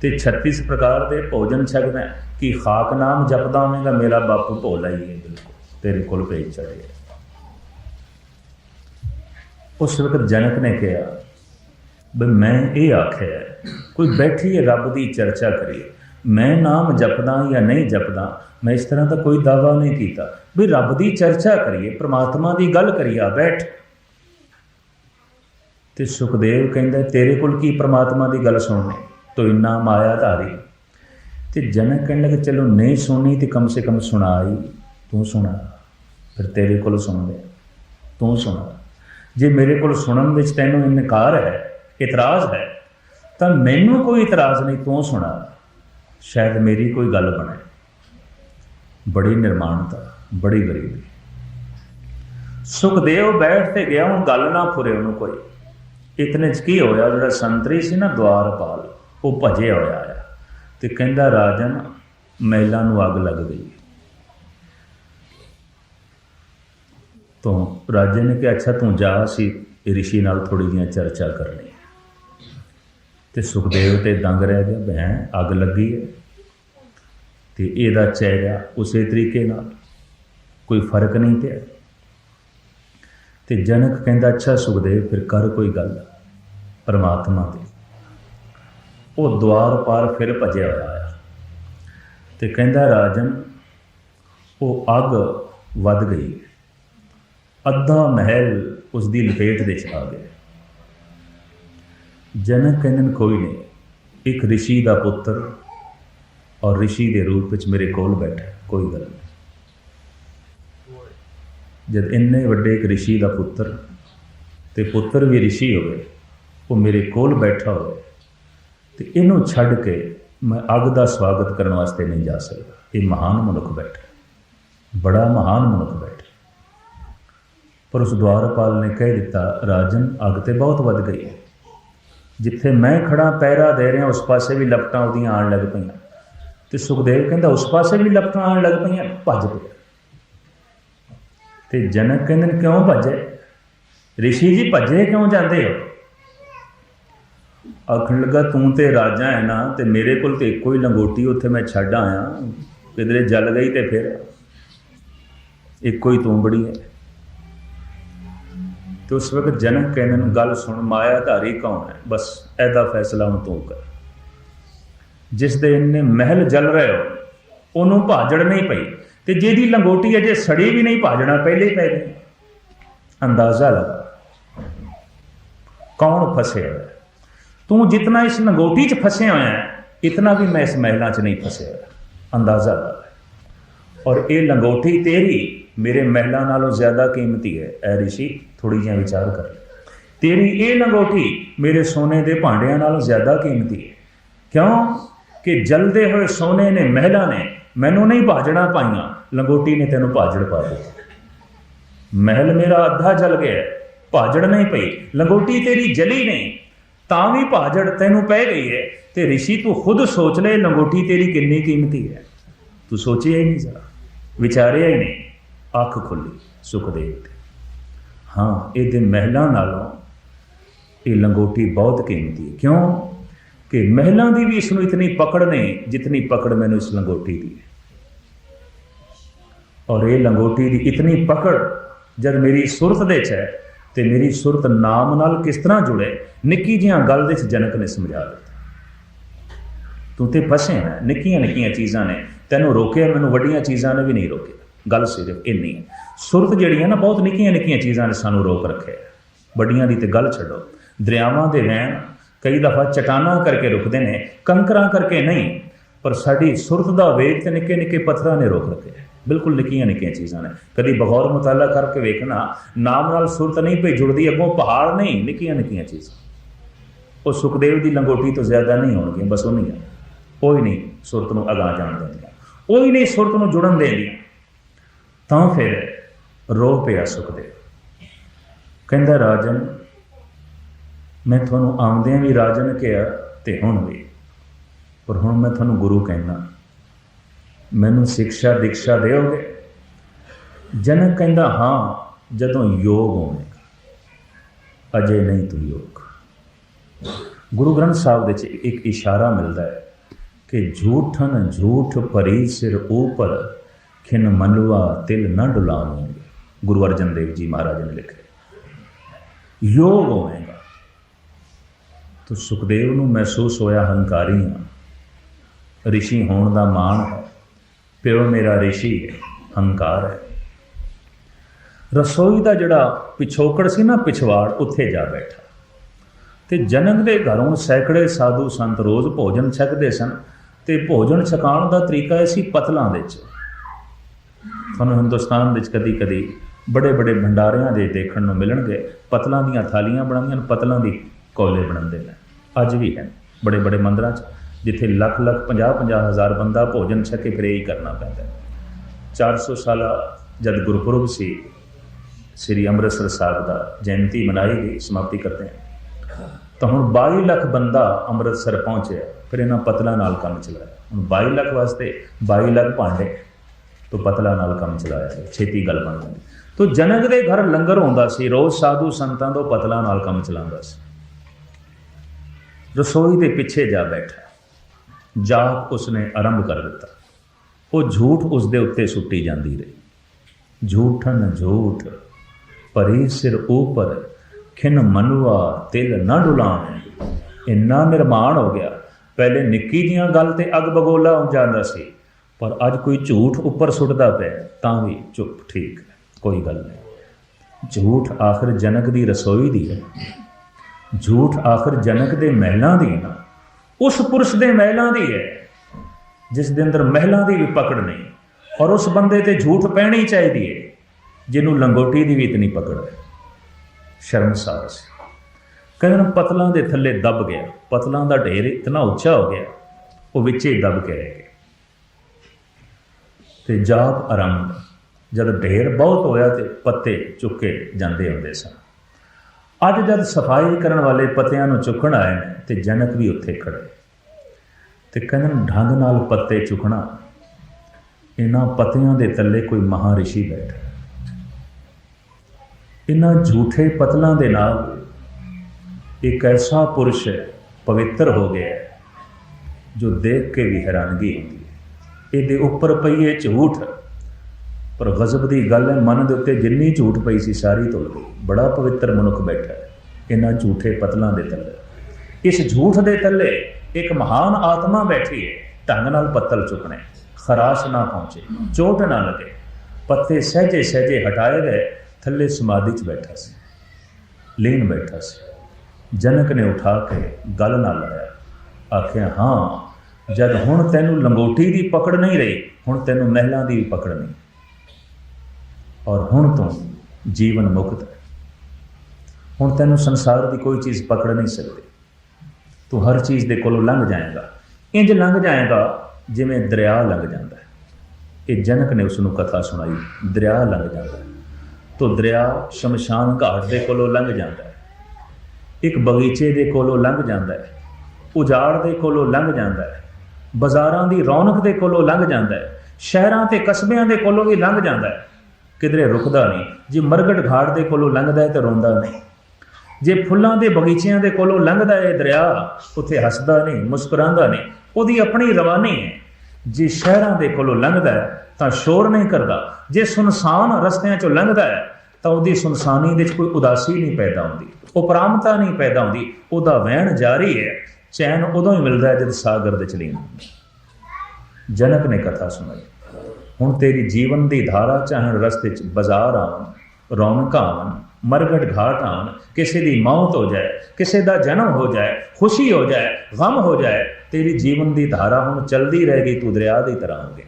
ਤੇ 36 ਪ੍ਰਕਾਰ ਦੇ ਭੋਜਨ ਛਕਦਾ ਕਿ ਖਾਕ ਨਾਮ ਜਪਦਾ ਹੋਵੇਂਗਾ, ਮੇਰਾ ਬਾਪੂ ਭੋਲਾ ਹੀ ਹੈ ਬਿਲਕੁਲ, ਤੇਰੇ ਕੋਲ ਭੇਜ ਚੜਿਆ ਉਸ ਵਕਤ ਜਨਕ ਨੇ ਕਿਹਾ ਵੀ ਮੈਂ ਇਹ ਆਖਿਆ ਕੋਈ ਬੈਠੀਏ, ਰੱਬ ਦੀ ਚਰਚਾ ਕਰੀਏ। ਮੈਂ ਨਾਮ ਜਪਦਾ ਜਾਂ ਨਹੀਂ ਜਪਦਾ, ਮੈਂ ਇਸ ਤਰ੍ਹਾਂ ਦਾ ਕੋਈ ਦਾਵਾ ਨਹੀਂ ਕੀਤਾ। ਵੀ ਰੱਬ ਦੀ ਚਰਚਾ ਕਰੀਏ, ਪ੍ਰਮਾਤਮਾ ਦੀ ਗੱਲ ਕਰੀਏ ਬੈਠ। ਤੇ ਸੁਖਦੇਵ ਕਹਿੰਦਾ, ਤੇਰੇ ਕੋਲ ਕੀ ਪ੍ਰਮਾਤਮਾ ਦੀ ਗੱਲ ਸੁਣਨੀ? ਤੋ ਇੰਨਾ ਮਾਇਆ ਧਾਰੀ ਤੇ ਜਨਕ ਕਹਿਣ ਲੱਗੇ, ਚਲੋ ਨਹੀਂ ਸੁਣੀ ਤੇ ਕਮ ਸੇ ਕਮ ਸੁਣਾਈ। ਤੂੰ ਸੁਣਾ। ਫਿਰ ਤੇਰੇ ਕੋਲ ਸੁਣਦੇ ਤੂੰ ਸੁਣਾ। ਜੇ ਮੇਰੇ ਕੋਲ ਸੁਣਨ ਵਿੱਚ ਤੈਨੂੰ ਇਨਕਾਰ ਹੈ, ਇਤਰਾਜ਼ ਹੈ ਤਾਂ ਮੈਨੂੰ ਕੋਈ ਇਤਰਾਜ਼ ਨਹੀਂ, ਤੂੰ ਸੁਣਾ। ਸ਼ਾਇਦ ਮੇਰੀ ਕੋਈ ਗੱਲ ਬਣੇ। ਬੜੀ ਨਿਰਮਾਣਤਾ, ਬੜੀ ਗਰੀਬੀ। ਸੁਖਦੇਵ ਬੈਠ ਤੇ ਗਿਆ ਉਹ ਗੱਲ ਨਾ ਫੁਰੇ ਉਹਨੂੰ ਕੋਈ। ਇਤਨੇ ਚ ਕੀ ਹੋਇਆ, ਜਿਹੜਾ ਸੰਤਰੀ ਸੀ ਨਾ ਦਵਾਰਪਾਲ, ਉਹ ਭਜਿਆ ਹੋਇਆ ਆ। ਤੇ ਕਹਿੰਦਾ, ਰਾਜਨ, ਮਹਿਲਾਂ ਨੂੰ ਅੱਗ ਲੱਗ ਗਈ ਤੋਂ, ਰਾਜੇ ਨੇ ਕਿਹਾ, ਅੱਛਾ, ਤੂੰ ਜਾ ਸੀ ਰਿਸ਼ੀ ਨਾਲ ਥੋੜੀ ਜਿਹੀ ਚਰਚਾ ਕਰਨੀ ਤੇ ਸੁਖਦੇਵ ਤੇ ਦੰਗ ਰਹਿ ਗਿਆ, ਭੈਣ, ਅੱਗ ਲੱਗੀ ਹੈ। ਤੇ ਇਹਦਾ ਚਿਹਰਾ ਉਸੇ ਤਰੀਕੇ ਨਾਲ, ਕੋਈ ਫ਼ਰਕ ਨਹੀਂ ਪਿਆ। ਤੇ ਜਨਕ ਕਹਿੰਦਾ, ਅੱਛਾ ਸੁਖਦੇਵ, ਫਿਰ ਕਰ ਕੋਈ ਗੱਲ। ਪਰਮਾਤਮਾ ਦੀ ਉਹ ਦਵਾਰ ਪਾਰ ਫਿਰ ਭਜਿਆ ਹੋਇਆ ਆ। ਤੇ ਕਹਿੰਦਾ, ਰਾਜਨ, ਉਹ ਅੱਗ ਵੱਧ ਗਈ। ਅੱਧਾ ਮਹਿਲ ਉਸ ਦੀ ਲਪੇਟ ਦੇ ਚ ਆ ਗਿਆ। ਜਨਕ ਕਹਿੰਦਨ ਕੋਈ ਨਹੀਂ, ਇੱਕ ਰਿਸ਼ੀ ਦਾ ਪੁੱਤਰ ਔਰ ਰਿਸ਼ੀ ਦੇ ਰੂਪ ਵਿੱਚ ਮੇਰੇ ਕੋਲ ਬੈਠਾ, ਕੋਈ ਗੱਲ ਨਹੀਂ। ਜਦ ਇੰਨੇ ਵੱਡੇ ਇੱਕ ਰਿਸ਼ੀ ਦਾ ਪੁੱਤਰ ਤੇ ਪੁੱਤਰ ਵੀ ਰਿਸ਼ੀ ਹੋਵੇ, ਉਹ ਮੇਰੇ ਕੋਲ ਬੈਠਾ ਹੋਵੇ, ਤੇ ਇਹਨੂੰ ਛੱਡ ਕੇ ਮੈਂ ਅੱਗ ਦਾ ਸਵਾਗਤ ਕਰਨ ਵਾਸਤੇ ਨਹੀਂ ਜਾ ਸਕਦਾ। ਇਹ ਮਹਾਨ ਮਨੁੱਖ ਬੈਠਾ, ਬੜਾ ਮਹਾਨ ਮਨੁੱਖ ਬੈਠਾ। ਪਰ ਉਸ ਦਵਾਰਪਾਲ ਨੇ ਕਹਿ ਦਿੱਤਾ, ਰਾਜਨ, ਅੱਗ ਤੇ ਬਹੁਤ ਵੱਧ ਗਈ ਹੈ। ਜਿੱਥੇ ਮੈਂ ਖੜਾ ਪਹਿਰਾ ਦੇ ਰਿਹਾ, ਉਸ ਪਾਸੇ ਵੀ ਲਪਟਾਂ ਉਹਦੀਆਂ ਆਣ ਲੱਗ ਪਈਆਂ। ਤੇ ਸੁਖਦੇਵ ਕਹਿੰਦਾ, ਉਸ ਪਾਸੇ ਵੀ ਲਪਟਾਂ ਆਣ ਲੱਗ ਪਈਆਂ, ਭੱਜ ਪਿਆ। ਤੇ ਜਨਕ ਕਹਿੰਦੇ ਨੇ, ਕਿਉਂ ਭੱਜੇ? ਰਿਸ਼ੀ ਜੀ, ਭੱਜੇ ਕਿਉਂ ਜਾਂਦੇ ਹੋ? ਆਖਣ ਲੱਗਾ, ਤੂੰ ਤੇ ਰਾਜਾ ਹੈ ਨਾ, ਤੇ ਮੇਰੇ ਕੋਲ ਤੇ ਇੱਕੋ ਹੀ ਲੰਗੋਟੀ ਉੱਥੇ ਮੈਂ ਛੱਡ ਆਇਆ। ਕਿਧਰੇ ਜਲ ਗਈ ਤੇ ਫਿਰ? ਇੱਕੋ ਹੀ ਤੂੰ ਬੜੀ ਹੈ। ਤੇ ਉਸ ਵਕਤ ਜਨਕ ਕਹਿੰਦੇ ਨੇ, ਗੱਲ ਸੁਣ ਮਾਇਆਧਾਰੀ ਕੌਣ ਹੈ? ਬਸ ਇਹਦਾ ਫੈਸਲਾ ਹੁਣ ਤੂੰ ਕਰ। ਜਿਸ ਦੇ ਇੰਨੇ ਮਹਿਲ ਜਲ ਰਹੇ ਹੋ, ਉਹਨੂੰ ਭਾਜੜ ਨਹੀਂ ਪਈ। ਤੇ ਜਿਹਦੀ ਲੰਗੋਟੀ ਅਜੇ ਸੜੀ ਵੀ ਨਹੀਂ ਭਾਜਣਾ ਪਹਿਲੇ ਪੈ ਗਈ ਅੰਦਾਜ਼ਾ ਲਗਾ ਕੌਣ ਫਸਿਆ ਹੈ? ਤੂੰ ਜਿਤਨਾ ਇਸ ਲੰਗੋਟੀ 'ਚ ਫਸਿਆ ਹੋਇਆ ਹੈ, ਇਤਨਾ ਵੀ ਮੈਂ ਇਸ ਮਹਿਲਾਂ 'ਚ ਨਹੀਂ ਫਸਿਆ। ਹੋਇਆ। ਅੰਦਾਜ਼ਾ ਲਾ। ਔਰ ਇਹ ਲੰਗੋਟੀ ਤੇਰੀ ਮੇਰੇ ਮਹਿਲਾਂ ਨਾਲੋਂ ਜ਼ਿਆਦਾ ਕੀਮਤੀ ਹੈ। ਐ ਰਿਸ਼ੀ ਥੋੜੀ ਜਿਹਾ ਵਿਚਾਰ ਕਰ। ਲੈ ਤੇਰੀ ਇਹ ਲੰਗੋਟੀ ਮੇਰੇ ਸੋਨੇ ਦੇ ਭਾਂਡਿਆਂ ਨਾਲੋਂ ਜ਼ਿਆਦਾ ਕੀਮਤੀ ਹੈ। ਕਿਉਂ? ਕਿ ਜਲਦੇ ਹੋਏ ਸੋਨੇ ਨੇ, ਮਹਿਲਾਂ ਨੇ ਮੈਨੂੰ ਨਹੀਂ ਭਾਜਣਾ ਪਾਈਆਂ। ਲੰਗੋਟੀ ਨੇ ਤੈਨੂੰ ਭਾਜੜ ਪਾ ਦਿੱਤੀ। ਮਹਿਲ ਮੇਰਾ ਅੱਧਾ ਜਲ ਗਿਆ ਭਾਜੜ ਨਹੀਂ ਪਈ। ਲੰਗੋਟੀ ਤੇਰੀ ਜਲੀ ਨਹੀਂ। ਤਾਂ ਵੀ ਭਾਜੜ ਤੈਨੂੰ ਪੈ ਗਈ ਹੈ। ਤੇ ਰਿਸ਼ੀ, ਤੂੰ ਖੁਦ ਸੋਚ ਲੈ ਲੰਗੋਟੀ ਤੇਰੀ ਕਿੰਨੀ ਕੀਮਤੀ ਹੈ। ਤੂੰ ਸੋਚਿਆ ਹੀ ਨਹੀਂ ਜ਼ਰਾ। ਵਿਚਾਰਿਆ ਹੀ ਨਹੀਂ। ਅੱਖ ਖੁੱਲੀ ਸੁਖਦੇਵ ਦੀ ਹਾਂ, ਇਹਦੇ ਮਹਿਲਾਂ ਨਾਲੋਂ ਇਹ ਲੰਗੋਟੀ ਬਹੁਤ ਕੀਮਤੀ ਹੈ। ਕਿਉਂ? ਕਿ ਮਹਿਲਾਂ ਦੀ ਵੀ ਇਸ ਨੂੰ ਇਤਨੀ ਪਕੜ ਨਹੀਂ ਜਿਤਨੀ ਪਕੜ ਮੈਨੂੰ ਇਸ ਲੰਗੋਟੀ ਦੀ ਹੈ। ਔਰ ਇਹ ਲੰਗੋਟੀ ਦੀ ਇਤਨੀ ਪਕੜ ਜਦ ਮੇਰੀ ਸੁਰਤ ਦੇ ਚ ਹੈ, ਤੇ ਮੇਰੀ ਸੁਰਤ ਨਾਮ ਨਾਲ ਕਿਸ ਤਰ੍ਹਾਂ ਜੁੜੇ, ਨਿੱਕੀ ਜੀਆਂ ਗੱਲ ਦੇ ਚ ਜਨਕ ਨੇ ਸਮਝਾ ਦਿੱਤਾ। ਤੂੰ ਤੇ ਫਸੇ ਹੈ ਨਿੱਕੀਆਂ ਨਿੱਕੀਆਂ ਚੀਜ਼ਾਂ ਨੇ, ਤੈਨੂੰ ਰੋਕਿਆ, ਮੈਨੂੰ ਵੱਡੀਆਂ ਚੀਜ਼ਾਂ ਨੇ ਵੀ ਨਹੀਂ ਰੋਕਿਆ। ਗੱਲ ਸਿਰਫ ਇੰਨੀ ਹੈ। ਸੁਰਤ ਜਿਹੜੀ ਹੈ ਨਾ, ਬਹੁਤ ਨਿੱਕੀਆਂ ਨਿੱਕੀਆਂ ਚੀਜ਼ਾਂ ਨੇ ਸਾਨੂੰ ਰੋਕ ਰੱਖਿਆ ਵੱਡੀਆਂ ਦੀ ਤੇ ਗੱਲ ਛੱਡੋ। ਦਰਿਆਵਾਂ ਦੇ ਵਹਿਣ ਕਈ ਦਫਾ ਚਟਾਨਾਂ ਕਰਕੇ ਰੁਕਦੇ ਨੇ, ਕੰਕਰਾਂ ਕਰਕੇ ਨਹੀਂ, ਪਰ ਸਾਡੀ ਸੁਰਤ ਦਾ ਵੇਗ ਤੇ ਨਿੱਕੇ ਨਿੱਕੇ ਪੱਥਰਾਂ ਨੇ ਰੋਕ ਰੱਖਿਆ ਬਿਲਕੁਲ ਨਿੱਕੀਆਂ ਨਿੱਕੀਆਂ ਚੀਜ਼ਾਂ ਨੇ। ਕਦੀ ਬਗੌਰ ਮੁਤਾਲਾ ਕਰਕੇ ਵੇਖਣਾ, ਨਾਮ ਨਾਲ ਸੁਰਤ ਨਹੀਂ ਪਈ ਜੁੜਦੀ ਅੱਗੋਂ ਪਹਾੜ ਨਹੀਂ, ਨਿੱਕੀਆਂ ਨਿੱਕੀਆਂ ਚੀਜ਼ਾਂ। ਉਹ ਸੁਖਦੇਵ ਦੀ ਲੰਗੋਟੀ ਤੋਂ ਜ਼ਿਆਦਾ ਨਹੀਂ ਹੋਣਗੀਆਂ, ਬਸ ਉਹ ਨਹੀਂ ਉਹ ਹੀ ਨਹੀਂ ਸੁਰਤ ਨੂੰ ਅਗਾਹ ਜਾਣ ਦਿੰਦੀਆਂ। ਉਹ ਹੀ ਨਹੀਂ ਸੁਰਤ ਨੂੰ ਜੁੜਨ ਦੇਦੀਆਂ। ਤਾਂ ਫਿਰ ਰੋ ਪਿਆ ਸੁਖਦੇਵ ਕਹਿੰਦਾ, ਰਾਜਨ, ਮੈਂ ਤੁਹਾਨੂੰ ਆਉਂਦਿਆਂ ਵੀ ਰਾਜਨ ਕਿਹਾ ਤੇ ਹੁਣ ਵੀ। ਪਰ ਹੁਣ ਮੈਂ ਤੁਹਾਨੂੰ ਗੁਰੂ ਕਹਿਣਾ ਮੈਨੂੰ ਸਿੱਖਿਆ, ਦੀਕਸ਼ਾ ਦਿਓਗੇ? ਜਨਕ ਕਹਿੰਦਾ, ਹਾਂ, ਜਦੋਂ ਯੋਗ ਹੋਵੇਗਾ। ਅਜੇ ਨਹੀਂ ਤੂੰ ਯੋਗ। ਗੁਰੂ ਗ੍ਰੰਥ ਸਾਹਿਬ ਵਿੱਚ ਇੱਕ ਇਸ਼ਾਰਾ ਮਿਲਦਾ ਹੈ ਕਿ ਝੂਠਨ ਝੂਠ ਪਰੀ ਸਿਰ ਉਪਰ ਖਿਨ ਮਨਵਾ ਤਿਲ ਨਾ ਡੁਲਾਵਾਂਗੇ ਗੁਰੂ ਅਰਜਨ ਦੇਵ ਜੀ ਮਹਾਰਾਜ ਨੇ ਲਿਖਿਆ ਯੋਗ ਹੋਵੇਗਾ। ਤੋ ਸੁਖਦੇਵ ਨੂੰ ਮਹਿਸੂਸ ਹੋਇਆ ਹੰਕਾਰੀ ਹਾਂ। ਰਿਸ਼ੀ ਹੋਣ ਦਾ ਮਾਣ ਹੈ। ਪਿਓ ਮੇਰਾ ਰਿਸ਼ੀ ਹੈ, ਹੰਕਾਰ ਹੈ। ਰਸੋਈ ਦਾ ਜਿਹੜਾ ਪਿਛੋਕੜ ਸੀ ਨਾ ਪਿਛਵਾੜ, ਉੱਥੇ ਜਾ ਬੈਠਾ। ਤੇ ਜਨਕ ਦੇ ਘਰੋਂ ਸੈਂਕੜੇ ਸਾਧੂ ਸੰਤ ਰੋਜ਼ ਭੋਜਨ ਛਕਦੇ ਸਨ ਤੇ ਭੋਜਨ ਛਕਾਉਣ ਦਾ ਤਰੀਕਾ ਇਹ ਸੀ ਪਤਲਾਂ ਦੇ ਵਿੱਚ। ਤੁਹਾਨੂੰ ਹਿੰਦੁਸਤਾਨ ਵਿੱਚ ਕਦੀ ਕਦੀ ਬੜੇ ਬੜੇ ਭੰਡਾਰਿਆਂ ਦੇ ਦੇਖਣ ਨੂੰ ਮਿਲਣਗੇ। ਪਤਲਾਂ ਦੀਆਂ ਥਾਲੀਆਂ ਬਣਾਉਂਦੀਆਂ ਨੇ ਪਤਲਾਂ ਦੀ ਕੋਲੇ ਬਣਾਉਂਦੇ ਨੇ। ਅੱਜ ਵੀ ਹੈ। ਬੜੇ ਬੜੇ ਮੰਦਰਾਂ 'ਚ, ਜਿੱਥੇ ਲੱਖ ਲੱਖ 50 50 ਹਜ਼ਾਰ ਬੰਦਾ ਭੋਜਨ ਛਕੇ ਫਿਰ ਇਹੀ ਕਰਨਾ ਪੈਂਦਾ ਹੈ। 400 ਸਾਲਾ ਜਦ ਗੁਰਪੁਰਬ ਸੀ, ਸ੍ਰੀ ਅੰਮ੍ਰਿਤਸਰ ਸਾਹਿਬ ਦਾ ਜਯੰਤੀ ਮਨਾਈ ਗਈ, ਸਮਾਪਤੀ ਕਰਦੇ ਹਾਂ। ਤਾਂ ਹੁਣ 22 ਲੱਖ ਬੰਦਾ ਅੰਮ੍ਰਿਤਸਰ ਪਹੁੰਚਿਆ, ਫਿਰ ਇਹਨਾਂ ਪਤਲਾ ਨਾਲ ਕੰਮ ਚਲਾਇਆ ਹੁਣ 22 ਲੱਖ ਵਾਸਤੇ 22 ਲੱਖ ਭਾਂਡੇ ਤੋਂ ਪਤਲਾ ਨਾਲ ਕੰਮ ਚਲਾਇਆ ਛੇਤੀ ਗੱਲ ਬਣ ਜਾਂਦੀ ਤੋ ਜਨਕ ਦੇ ਘਰ ਲੰਗਰ ਹੁੰਦਾ ਸੀ, ਰੋਜ਼ ਸਾਧੂ ਸੰਤਾਂ ਤੋਂ ਪਤਲਾ ਨਾਲ ਕੰਮ ਚਲਾਉਂਦਾ ਸੀ। ਰਸੋਈ ਦੇ ਪਿੱਛੇ ਜਾ ਬੈਠਾ ਜਾਪ ਉਸਨੇ ਆਰੰਭ ਕਰ ਦਿੱਤਾ। ਉਹ ਝੂਠ ਉਸ ਦੇ ਉੱਤੇ ਸੁੱਟੀ ਜਾਂਦੀ ਰਹੀ। ਝੂਠਨ ਝੂਠ ਪਰੀ ਸਿਰ ਉਪਰ, ਖਿਨ ਮਨਵਾ ਤਿਲ ਨਾ ਡੁਲਾਵੇਂ। ਇੰਨਾ ਨਿਰਮਾਣ ਹੋ ਗਿਆ, ਪਹਿਲੇ ਨਿੱਕੀ ਦੀਆਂ ਗੱਲ ਤੇ ਅਗ ਬਗੋਲਾ ਹੋ ਜਾਂਦਾ ਸੀ। ਪਰ ਅੱਜ ਕੋਈ ਝੂਠ ਉੱਪਰ ਸੁੱਟਦਾ ਪਿਆ ਤਾਂ ਵੀ ਚੁੱਪ ਠੀਕ ਹੈ, ਕੋਈ ਗੱਲ ਨਹੀਂ। ਝੂਠ ਆਖਰ ਜਨਕ ਦੀ ਰਸੋਈ ਦੀ ਹੈ। ਝੂਠ ਆਖਰ ਜਨਕ ਦੇ ਮਹਿਲਾਂ ਦੀ ਹੈ ਨਾ ਉਸ ਪੁਰਸ਼ ਦੇ ਮਹਿਲਾਂ ਦੀ ਹੈ ਜਿਸ ਦੇ ਅੰਦਰ ਮਹਿਲਾਂ ਦੀ ਵੀ ਪਕੜ ਨਹੀਂ ਔਰ ਉਸ ਬੰਦੇ ਤੇ ਝੂਠ ਪੈਣੀ ਚਾਹੀਦੀ ਹੈ ਜਿਹਨੂੰ ਲੰਗੋਟੀ ਦੀ ਵੀ ਇਤਨੀ ਪਕੜ ਹੈ। ਸ਼ਰਮਸਾਰ ਸੀ। ਕਹਿੰਦੇ ਪਤਲਾਂ ਦੇ ਥੱਲੇ ਦਬ ਗਿਆ ਪਤਲਾਂ ਦਾ ਢੇਰ ਇਤਨਾ ਉੱਚਾ ਹੋ ਗਿਆ ਉਹ ਵਿੱਚੇ ਹੀ ਦਬ ਕੇ ਰਹਿ ਗਿਆ। ਤੇ ਜਾਪ ਆਰੰਭ। ਜਦ ਢੇਰ ਬਹੁਤ ਹੋਇਆ ਤੇ ਪੱਤੇ ਚੁੱਕੇ ਜਾਂਦੇ ਹੁੰਦੇ ਸਨ। ਅੱਜ ਜਦ ਸਫ਼ਾਈ ਕਰਨ ਵਾਲੇ ਪੱਤਿਆਂ ਨੂੰ ਚੁੱਕਣ ਆਏ ਨੇ ਤੇ ਜਨਕ ਵੀ ਉੱਥੇ ਖੜੇ। ਤੇ ਕਹਿੰਦੇ ਢੰਗ ਨਾਲ ਪੱਤੇ ਚੁੱਕਣਾ। ਇਹਨਾਂ ਪੱਤਿਆਂ ਦੇ ਥੱਲੇ ਕੋਈ ਮਹਾਰਿਸ਼ੀ ਬੈਠਾ ਇਹਨਾਂ ਝੂਠੇ ਪਤਲਾਂ ਦੇ ਨਾਲ ਇੱਕ ਐਸਾ ਪੁਰਸ਼ ਪਵਿੱਤਰ ਹੋ ਗਿਆ ਜੋ ਦੇਖ ਕੇ ਵੀ ਹੈਰਾਨਗੀ ਹੁੰਦੀ ਇਹਦੇ ਉੱਪਰ ਪਈ ਹੈ ਝੂਠ। ਪਰ ਗਜ਼ਬ ਦੀ ਗੱਲ ਹੈ, ਮਨ ਦੇ ਉੱਤੇ ਜਿੰਨੀ ਝੂਠ ਪਈ ਸੀ, ਸਾਰੀ ਧੁੱਲ ਗਈ। ਬੜਾ ਪਵਿੱਤਰ ਮਨੁੱਖ ਬੈਠਾ ਇਹਨਾਂ ਝੂਠੇ ਪਤਲਾਂ ਦੇ ਥੱਲੇ। ਇਸ ਝੂਠ ਦੇ ਥੱਲੇ ਇੱਕ ਮਹਾਨ ਆਤਮਾ ਬੈਠੀ ਹੈ, ਢੰਗ ਨਾਲ ਪੱਤਲ ਚੁੱਕਣੇ, ਖਰਾਸ਼ ਨਾ ਪਹੁੰਚੇ, ਚੋਟ ਨਾ ਲੱਗੇ। ਪੱਤੇ ਸਹਜੇ ਸਹਜੇ ਹਟਾਏ ਗਏ, ਥੱਲੇ ਸਮਾਧੀ 'ਚ ਬੈਠਾ ਸੀ, ਲੀਨ ਬੈਠਾ ਸੀ। ਜਨਕ ਨੇ ਉਠਾ ਕੇ ਗੱਲ ਨਾਲ ਲਾਇਆ, ਆਖਿਆ, ਹਾਂ ਜਦ ਹੁਣ ਤੈਨੂੰ ਲੰਗੋਟੀ ਦੀ ਪਕੜ ਨਹੀਂ ਰਹੀ, ਹੁਣ ਤੈਨੂੰ ਮਹਿਲਾਂ ਦੀ ਵੀ ਪਕੜ ਨਹੀਂ। ਔਰ ਹੁਣ ਤੂੰ ਜੀਵਨ ਮੁਕਤ ਹੈ। ਹੁਣ ਤੈਨੂੰ ਸੰਸਾਰ ਦੀ ਕੋਈ ਚੀਜ਼ ਪਕੜ ਨਹੀਂ ਸਕਦੀ। ਤੂੰ ਹਰ ਚੀਜ਼ ਦੇ ਕੋਲੋਂ ਲੰਘ ਜਾਏਗਾ। ਇੰਜ ਲੰਘ ਜਾਏਗਾ ਜਿਵੇਂ ਦਰਿਆ ਲੰਘ ਜਾਂਦਾ ਹੈ। ਇਹ ਜਨਕ ਨੇ ਉਸ ਨੂੰ ਕਥਾ ਸੁਣਾਈ, ਦਰਿਆ ਲੰਘ ਜਾਂਦਾ ਹੈ। ਤੋ ਦਰਿਆ ਸ਼ਮਸ਼ਾਨ ਘਾਟ ਦੇ ਕੋਲੋਂ ਲੰਘ ਜਾਂਦਾ ਹੈ। ਇੱਕ ਬਗੀਚੇ ਦੇ ਕੋਲੋਂ ਲੰਘ ਜਾਂਦਾ ਹੈ। ਉਜਾੜ ਦੇ ਕੋਲੋਂ ਲੰਘ ਜਾਂਦਾ ਹੈ। ਬਾਜ਼ਾਰਾਂ ਦੀ ਰੌਣਕ ਦੇ ਕੋਲੋਂ ਲੰਘ ਜਾਂਦਾ ਹੈ। ਸ਼ਹਿਰਾਂ ਤੇ ਕਸਬਿਆਂ ਦੇ ਕੋਲੋਂ ਵੀ ਲੰਘ ਜਾਂਦਾ ਹੈ। ਕਿਧਰੇ ਰੁਕਦਾ ਨਹੀਂ। ਜੇ ਮਰਗਟ ਘਾਟ ਦੇ ਕੋਲੋਂ ਲੰਘਦਾ ਹੈ ਤੇ ਰੋਂਦਾ ਨਹੀਂ। ਜੇ ਫੁੱਲਾਂ ਦੇ ਬਗੀਚਿਆਂ ਦੇ ਕੋਲੋਂ ਲੰਘਦਾ ਹੈ ਦਰਿਆ, ਉੱਥੇ ਹੱਸਦਾ ਨਹੀਂ, ਮੁਸਕਰਾਉਂਦਾ ਨਹੀਂ। ਉਹਦੀ ਆਪਣੀ ਰਵਾਨੀ ਹੈ। ਜੇ ਸ਼ਹਿਰਾਂ ਦੇ ਕੋਲੋਂ ਲੰਘਦਾ ਹੈ, ਤਾਂ ਸ਼ੋਰ ਨਹੀਂ ਕਰਦਾ। ਜੇ ਸੁਨਸਾਨ ਰਸਤਿਆਂ ਚੋਂ ਲੰਘਦਾ ਹੈ, ਤਾਂ ਉਹਦੀ ਸੁਨਸਾਨੀ ਦੇ ਵਿੱਚ ਕੋਈ ਉਦਾਸੀ ਨਹੀਂ ਪੈਦਾ ਹੁੰਦੀ। ਉਪਰਾਮਤਾ ਨਹੀਂ ਪੈਦਾ ਹੁੰਦੀ। ਉਹਦਾ ਵਹਿਣ ਜਾਰੀ ਹੈ। ਚੈਨ ਉਦੋਂ ਹੀ ਮਿਲਦਾ ਹੈ ਜਦ ਸਾਗਰ ਦੇ ਚਲੀਨ ਜਨਕ ਨੇ ਕਥਾ ਸੁਣਾਈ। ਹੁਣ ਤੇਰੀ ਜੀਵਨ ਦੀ ਧਾਰਾ ਚਾਹਣ ਰਸਤੇ 'ਚ ਬਾਜ਼ਾਰ ਆਉਣ, ਰੌਣਕਾਂ ਆਉਣ, ਮਰਗਟ ਘਾਟ ਆਉਣ, ਕਿਸੇ ਦੀ ਮੌਤ ਹੋ ਜਾਏ, ਕਿਸੇ ਦਾ ਜਨਮ ਹੋ ਜਾਏ, ਖੁਸ਼ੀ ਹੋ ਜਾਏ, ਗਮ ਹੋ ਜਾਏ, ਤੇਰੀ ਜੀਵਨ ਦੀ ਧਾਰਾ ਹੁਣ ਚਲਦੀ ਰਹੇਗੀ, ਤੂੰ ਦਰਿਆ ਦੀ ਤਰ੍ਹਾਂ ਹੋਗੇ।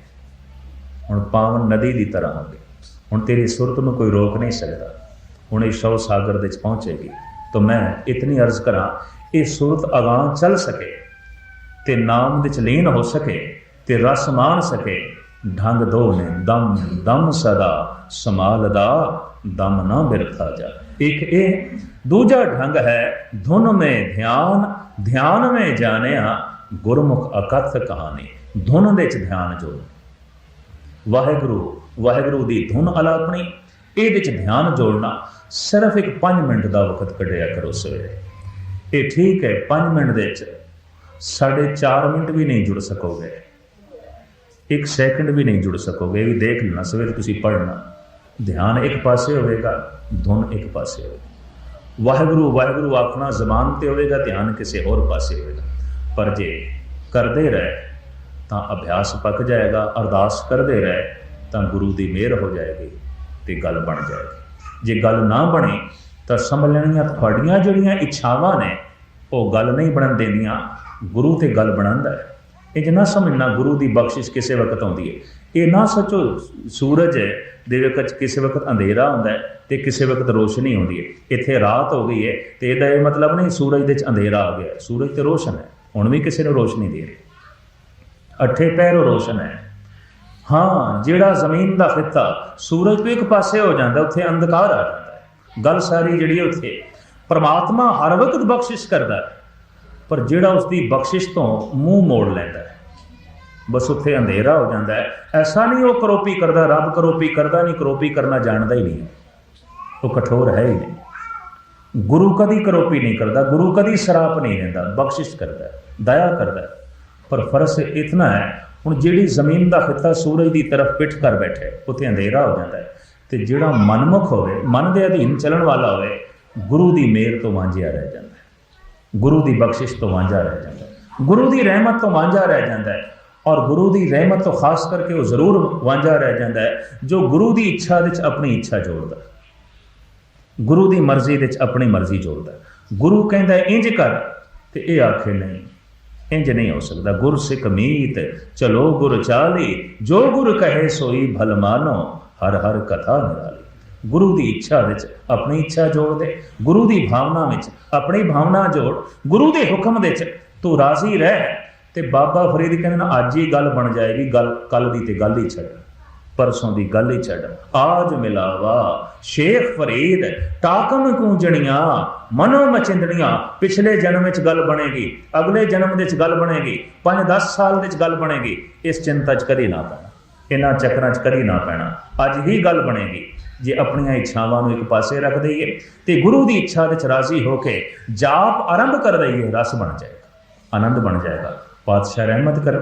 ਹੁਣ ਪਾਵਨ ਨਦੀ ਦੀ ਤਰ੍ਹਾਂ ਹੋਗੇ। ਹੁਣ ਤੇਰੀ ਸੁਰਤ ਨੂੰ ਕੋਈ ਰੋਕ ਨਹੀਂ ਸਕਦਾ। ਹੁਣ ਇਹ ਸ਼ਵ ਸਾਗਰ ਦੇ ਵਿੱਚ ਪਹੁੰਚੇਗੀ। ਤਾਂ ਮੈਂ ਇਤਨੀ ਅਰਜ਼ ਕਰਾਂ ਇਹ ਸੂਰਤ ਅਗਾਹ ਚੱਲ ਸਕੇ ਤੇ ਨਾਮ ਵਿੱਚ ਲੀਨ ਹੋ ਸਕੇ ਤੇ ਰਸ ਮਾਣ ਸਕੇ। ਢੰਗ ਦੋ ਨੇ, ਦਮ ਦਮ ਸਦਾ ਸਮਾਲਦਾ ਦਮ ਨਾ ਬਿਰਥਾ ਜਾ ਇੱਕ ਇਹ, ਦੂਜਾ ਢੰਗ ਹੈ, ਧੁਨ ਮੇ ਧਿਆਨ ਧਿਆਨ ਮੇ ਜਾਣਿਆ, ਗੁਰਮੁਖ ਅਕਥ ਕਹਾਣੀ। ਧੁਨ ਦੇ ਚ ਧਿਆਨ ਜੋ ਵਾਹਿਗੁਰੂ ਵਾਹਿਗੁਰੂ ਦੀ ਧੁਨ ਅਲਾਪਣੀ, ਇਹਦੇ ਚ ਧਿਆਨ ਜੋੜਨਾ ਸਿਰਫ ਇੱਕ 5 ਮਿੰਟ ਦਾ ਵਕਤ ਕੱਢਿਆ ਕਰੋ ਸਵੇਰੇ। ਇਹ ਠੀਕ ਹੈ 5 ਮਿੰਟ ਦੇ ਵਿੱਚ ਸਾਢੇ 4 ਮਿੰਟ ਵੀ ਨਹੀਂ ਜੁੜ ਸਕੋਗੇ। ਇੱਕ ਸੈਕਿੰਡ ਵੀ ਨਹੀਂ ਜੁੜ ਸਕੋਗੇ ਵੀ ਦੇਖ ਲੈਣਾ, ਸਵੇਰੇ ਤੁਸੀਂ ਪੜ੍ਹਨਾ। ਧਿਆਨ ਇੱਕ ਪਾਸੇ ਹੋਵੇਗਾ, ਧੁਨ ਇੱਕ ਪਾਸੇ ਹੋਵੇਗਾ। ਵਾਹਿਗੁਰੂ ਵਾਹਿਗੁਰੂ ਆਖਣਾ ਜ਼ਬਾਨ ਤੇ ਹੋਵੇਗਾ, ਧਿਆਨ ਕਿਸੇ ਹੋਰ ਪਾਸੇ ਹੋਵੇਗਾ। ਪਰ ਜੇ ਕਰਦੇ ਰਹੇ, ਤਾਂ ਅਭਿਆਸ ਪੱਕ ਜਾਏਗਾ, ਅਰਦਾਸ ਕਰਦੇ ਰਹੇ, ਤਾਂ ਗੁਰੂ ਦੀ ਮਿਹਰ ਹੋ ਜਾਏਗੀ ਤੇ ਗੱਲ ਬਣ ਜਾਏਗੀ। ਜੇ ਗੱਲ ਨਾ ਬਣੇ ਤਾਂ ਸਮਝ ਲੈਣੀਆਂ ਤੁਹਾਡੀਆਂ ਜਿਹੜੀਆਂ ਇੱਛਾਵਾਂ ਨੇ, ਉਹ ਗੱਲ ਨਹੀਂ ਬਣਨ ਦਿੰਦੀਆਂ। ਗੁਰੂ ਤੇ ਗੱਲ ਬਣਾਉਂਦਾ ਹੈ। ਇਹ ਨਾ ਸਮਝਣਾ ਗੁਰੂ ਦੀ ਬਖਸ਼ਿਸ਼ ਕਿਸੇ ਵਕਤ ਆਉਂਦੀ ਹੈ। ਇਹ ਨਾ ਸੋਚੋ, ਸੂਰਜ ਦੇ ਵਕਤ ਕਿਸੇ ਵਕਤ ਅੰਧੇਰਾ ਹੁੰਦਾ ਹੈ ਤੇ ਕਿਸੇ ਵਕਤ ਰੋਸ਼ਨੀ ਆਉਂਦੀ ਹੈ। ਇੱਥੇ ਰਾਤ ਹੋ ਗਈ ਹੈ ਤੇ ਇਹਦਾ ਇਹ ਮਤਲਬ ਨਹੀਂ ਸੂਰਜ ਦੇ ਵਿੱਚ ਅੰਧੇਰਾ ਆ ਗਿਆ। ਸੂਰਜ ਤੇ ਰੋਸ਼ਨ ਹੈ। ਹੁਣ ਵੀ ਕਿਸੇ ਨੂੰ ਰੋਸ਼ਨੀ ਦੇ ਰਿਹਾ ਅੱਠੇ ਪਹਿਰ ਰੋਸ਼ਨ ਹੈ। ਹਾਂ, ਜਿਹੜਾ ਜ਼ਮੀਨ ਦਾ ਖਿੱਤਾ, ਸੂਰਜ ਤੋਂ ਇੱਕ ਪਾਸੇ ਹੋ ਜਾਂਦਾ, ਉੱਥੇ ਅੰਧਕਾਰ ਆ ਜਾਂਦਾ। ਗੱਲ ਸਾਰੀ ਜਿਹੜੀ ਹੈ ਉੱਥੇ। ਪਰਮਾਤਮਾ ਹਰ ਵਕਤ ਬਖਸ਼ਿਸ਼ ਕਰਦਾ ਹੈ, ਪਰ ਜਿਹੜਾ ਉਸ ਦੀ ਬਖਸ਼ਿਸ਼ ਤੋਂ ਮੂੰਹ ਮੋੜ ਲੈਂਦਾ ਹੈ, ਬਸ ਉੱਥੇ ਅੰਧੇਰਾ ਹੋ ਜਾਂਦਾ ਹੈ। ਐਸਾ ਨਹੀਂ ਉਹ ਕਰੋਪੀ ਕਰਦਾ, ਰੱਬ ਕਰੋਪੀ ਕਰਦਾ ਨਹੀਂ, ਕਰੋਪੀ ਕਰਨਾ ਜਾਣਦਾ ਹੀ ਨਹੀਂ। ਉਹ ਕਠੋਰ ਹੈ ਹੀ ਨਹੀਂ। ਗੁਰੂ ਕਦੀ ਕਰੋਪੀ ਨਹੀਂ ਕਰਦਾ, ਗੁਰੂ ਕਦੀ ਸਰਾਪ ਨਹੀਂ ਦਿੰਦਾ ਬਖਸ਼ਿਸ਼ ਕਰਦਾ ਦਇਆ ਕਰਦਾ ਪਰ ਫਰਸ ਇਤਨਾ ਹੈ, ਹੁਣ ਜਿਹੜੀ ਜ਼ਮੀਨ ਦਾ ਖਿੱਤਾ ਸੂਰਜ ਦੀ ਤਰਫ ਪਿੱਠ ਕਰ ਬੈਠੇ, ਉੱਥੇ ਅੰਧੇਰਾ ਹੋ ਜਾਂਦਾ ਹੈ। ਤੇ ਜਿਹੜਾ ਮਨਮੁਖ ਹੋਵੇ ਮਨ ਦੇ ਅਧੀਨ ਚੱਲਣ ਵਾਲਾ ਹੋਵੇ ਗੁਰੂ ਦੀ ਮਿਹਰ ਤੋਂ ਵਾਂਝਿਆ ਰਹਿ ਜਾਂਦਾ ਹੈ। ਗੁਰੂ ਦੀ ਬਖਸ਼ਿਸ਼ ਤੋਂ ਵਾਂਝਾ ਰਹਿ ਜਾਂਦਾ ਹੈ। ਗੁਰੂ ਦੀ ਰਹਿਮਤ ਤੋਂ ਵਾਂਝਾ ਰਹਿ ਜਾਂਦਾ ਹੈ। ਔਰ ਗੁਰੂ ਦੀ ਰਹਿਮਤ ਤੋਂ ਖਾਸ ਕਰਕੇ ਉਹ ਜ਼ਰੂਰ ਵਾਂਝਾ ਰਹਿ ਜਾਂਦਾ ਹੈ ਜੋ ਗੁਰੂ ਦੀ ਇੱਛਾ ਵਿੱਚ ਆਪਣੀ ਇੱਛਾ ਜੋੜਦਾ ਗੁਰੂ ਦੀ ਮਰਜ਼ੀ ਵਿੱਚ ਆਪਣੀ ਮਰਜ਼ੀ ਜੋੜਦਾ ਗੁਰੂ ਕਹਿੰਦਾ ਹੈ, ਇੰਜ ਕਰ ਤੇ ਇਹ ਆਖੇ ਨਹੀਂ ਇੰਜ ਨਹੀਂ ਹੋ ਸਕਦਾ। ਗੁਰ ਸਿੱਖ ਮੀਤ ਚਲੋ ਗੁਰ ਚਾਲੀ ਜੋ ਗੁਰ ਕਹੇ ਸੋਈ ਭਲ ਮਾਨੋ ਹਰ ਹਰ ਕਥਾ ਨਿਰਾਲੀ। ਗੁਰੂ ਦੀ ਇੱਛਾ ਵਿੱਚ ਆਪਣੀ ਇੱਛਾ ਜੋੜ ਦੇ, ਗੁਰੂ ਦੀ ਭਾਵਨਾ ਵਿੱਚ ਆਪਣੀ ਭਾਵਨਾ ਜੋੜ, ਗੁਰੂ ਦੇ ਹੁਕਮ ਵਿੱਚ ਤੂੰ ਰਾਜ਼ੀ ਰਹਿ ਤੇ ਬਾਬਾ ਫਰੀਦ ਕਹਿੰਦੇ ਨਾ, ਅੱਜ ਹੀ ਗੱਲ ਬਣ ਜਾਏਗੀ, ਗੱਲ ਕੱਲ ਦੀ ਤੇ ਗੱਲ ਹੀ ਛੱਡ। ਪਰਸੋਂ ਦੀ ਗੱਲ ਹੀ ਛੱਡ। ਆਜ ਮਿਲਾਵਾ, ਸ਼ੇਖ ਫਰੀਦ, ਟਾਕਮ ਕੂੰਜਣੀਆਂ, ਮਨੋ ਮਚਿੰਦਣੀਆਂ, ਪਿਛਲੇ ਜਨਮ ਵਿੱਚ ਗੱਲ ਬਣੇਗੀ, ਅਗਲੇ ਜਨਮ ਵਿੱਚ ਗੱਲ ਬਣੇਗੀ 5-10 ਸਾਲ ਵਿੱਚ ਗੱਲ ਬਣੇਗੀ, ਇਸ ਚਿੰਤਾ 'ਚ ਕਦੀ ਨਾ ਪੈਣਾ। ਇਹਨਾਂ ਚੱਕਰਾਂ 'ਚ ਕਦੀ ਨਾ ਪੈਣਾ। ਅੱਜ ਹੀ ਗੱਲ ਬਣੇਗੀ। ਜੇ ਆਪਣੀਆਂ ਇੱਛਾਵਾਂ ਨੂੰ ਇੱਕ ਪਾਸੇ ਰੱਖ ਦਈਏ, ਤੇ ਗੁਰੂ ਦੀ ਇੱਛਾ ਵਿੱਚ ਰਾਜ਼ੀ ਹੋ ਕੇ ਜਾਪ ਆਰੰਭ ਕਰ ਦਈਏ, ਰਸ ਬਣ ਜਾਏਗਾ, ਆਨੰਦ ਬਣ ਜਾਏਗਾ। ਪਾਤਸ਼ਾਹ ਰਹਿਮਤ ਕਰ।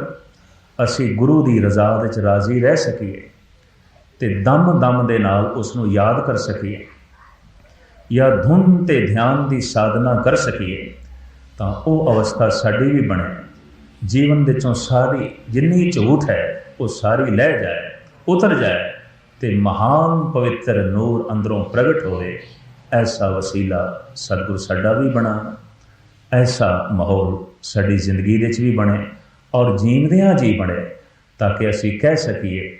ਅਸੀਂ ਗੁਰੂ ਦੀ ਰਜ਼ਾ ਵਿੱਚ ਰਾਜ਼ੀ ਰਹਿ ਸਕੀਏ ਤੇ ਦਮ ਦਮ ਦੇ ਨਾਲ ਉਸ ਨੂੰ ਯਾਦ ਕਰ ਸਕੀਏ ਜਾਂ ਧੁਨ ਤੇ ਧਿਆਨ ਦੀ ਸਾਧਨਾ ਕਰ ਸਕੀਏ, ਤਾਂ ਉਹ ਅਵਸਥਾ ਸਾਡੀ ਵੀ ਬਣੇ। ਜੀਵਨ ਦੇ ਚੋਂ ਸਾਰੀ ਜਿੰਨੀ ਝੂਠ ਹੈ ਉਹ ਸਾਰੀ ਲੈ ਜਾਏ, ਉਤਰ ਜਾਏ ਤੇ ਮਹਾਨ ਪਵਿੱਤਰ ਨੂਰ ਅੰਦਰੋਂ ਪ੍ਰਗਟ ਹੋਵੇ ਐਸਾ ਵਸੀਲਾ ਸਤਿਗੁਰ ਸਾਡਾ ਵੀ ਬਣਾ, ਐਸਾ ਮਾਹੌਲ ਸਾਡੀ ਜ਼ਿੰਦਗੀ ਵਿੱਚ ਵੀ ਬਣੇ ਔਰ ਜੀਵਦਿਆਂ ਜੀ ਬਣੇ ਤਾਂ ਕਿ ਅਸੀਂ ਕਹਿ ਸਕੀਏ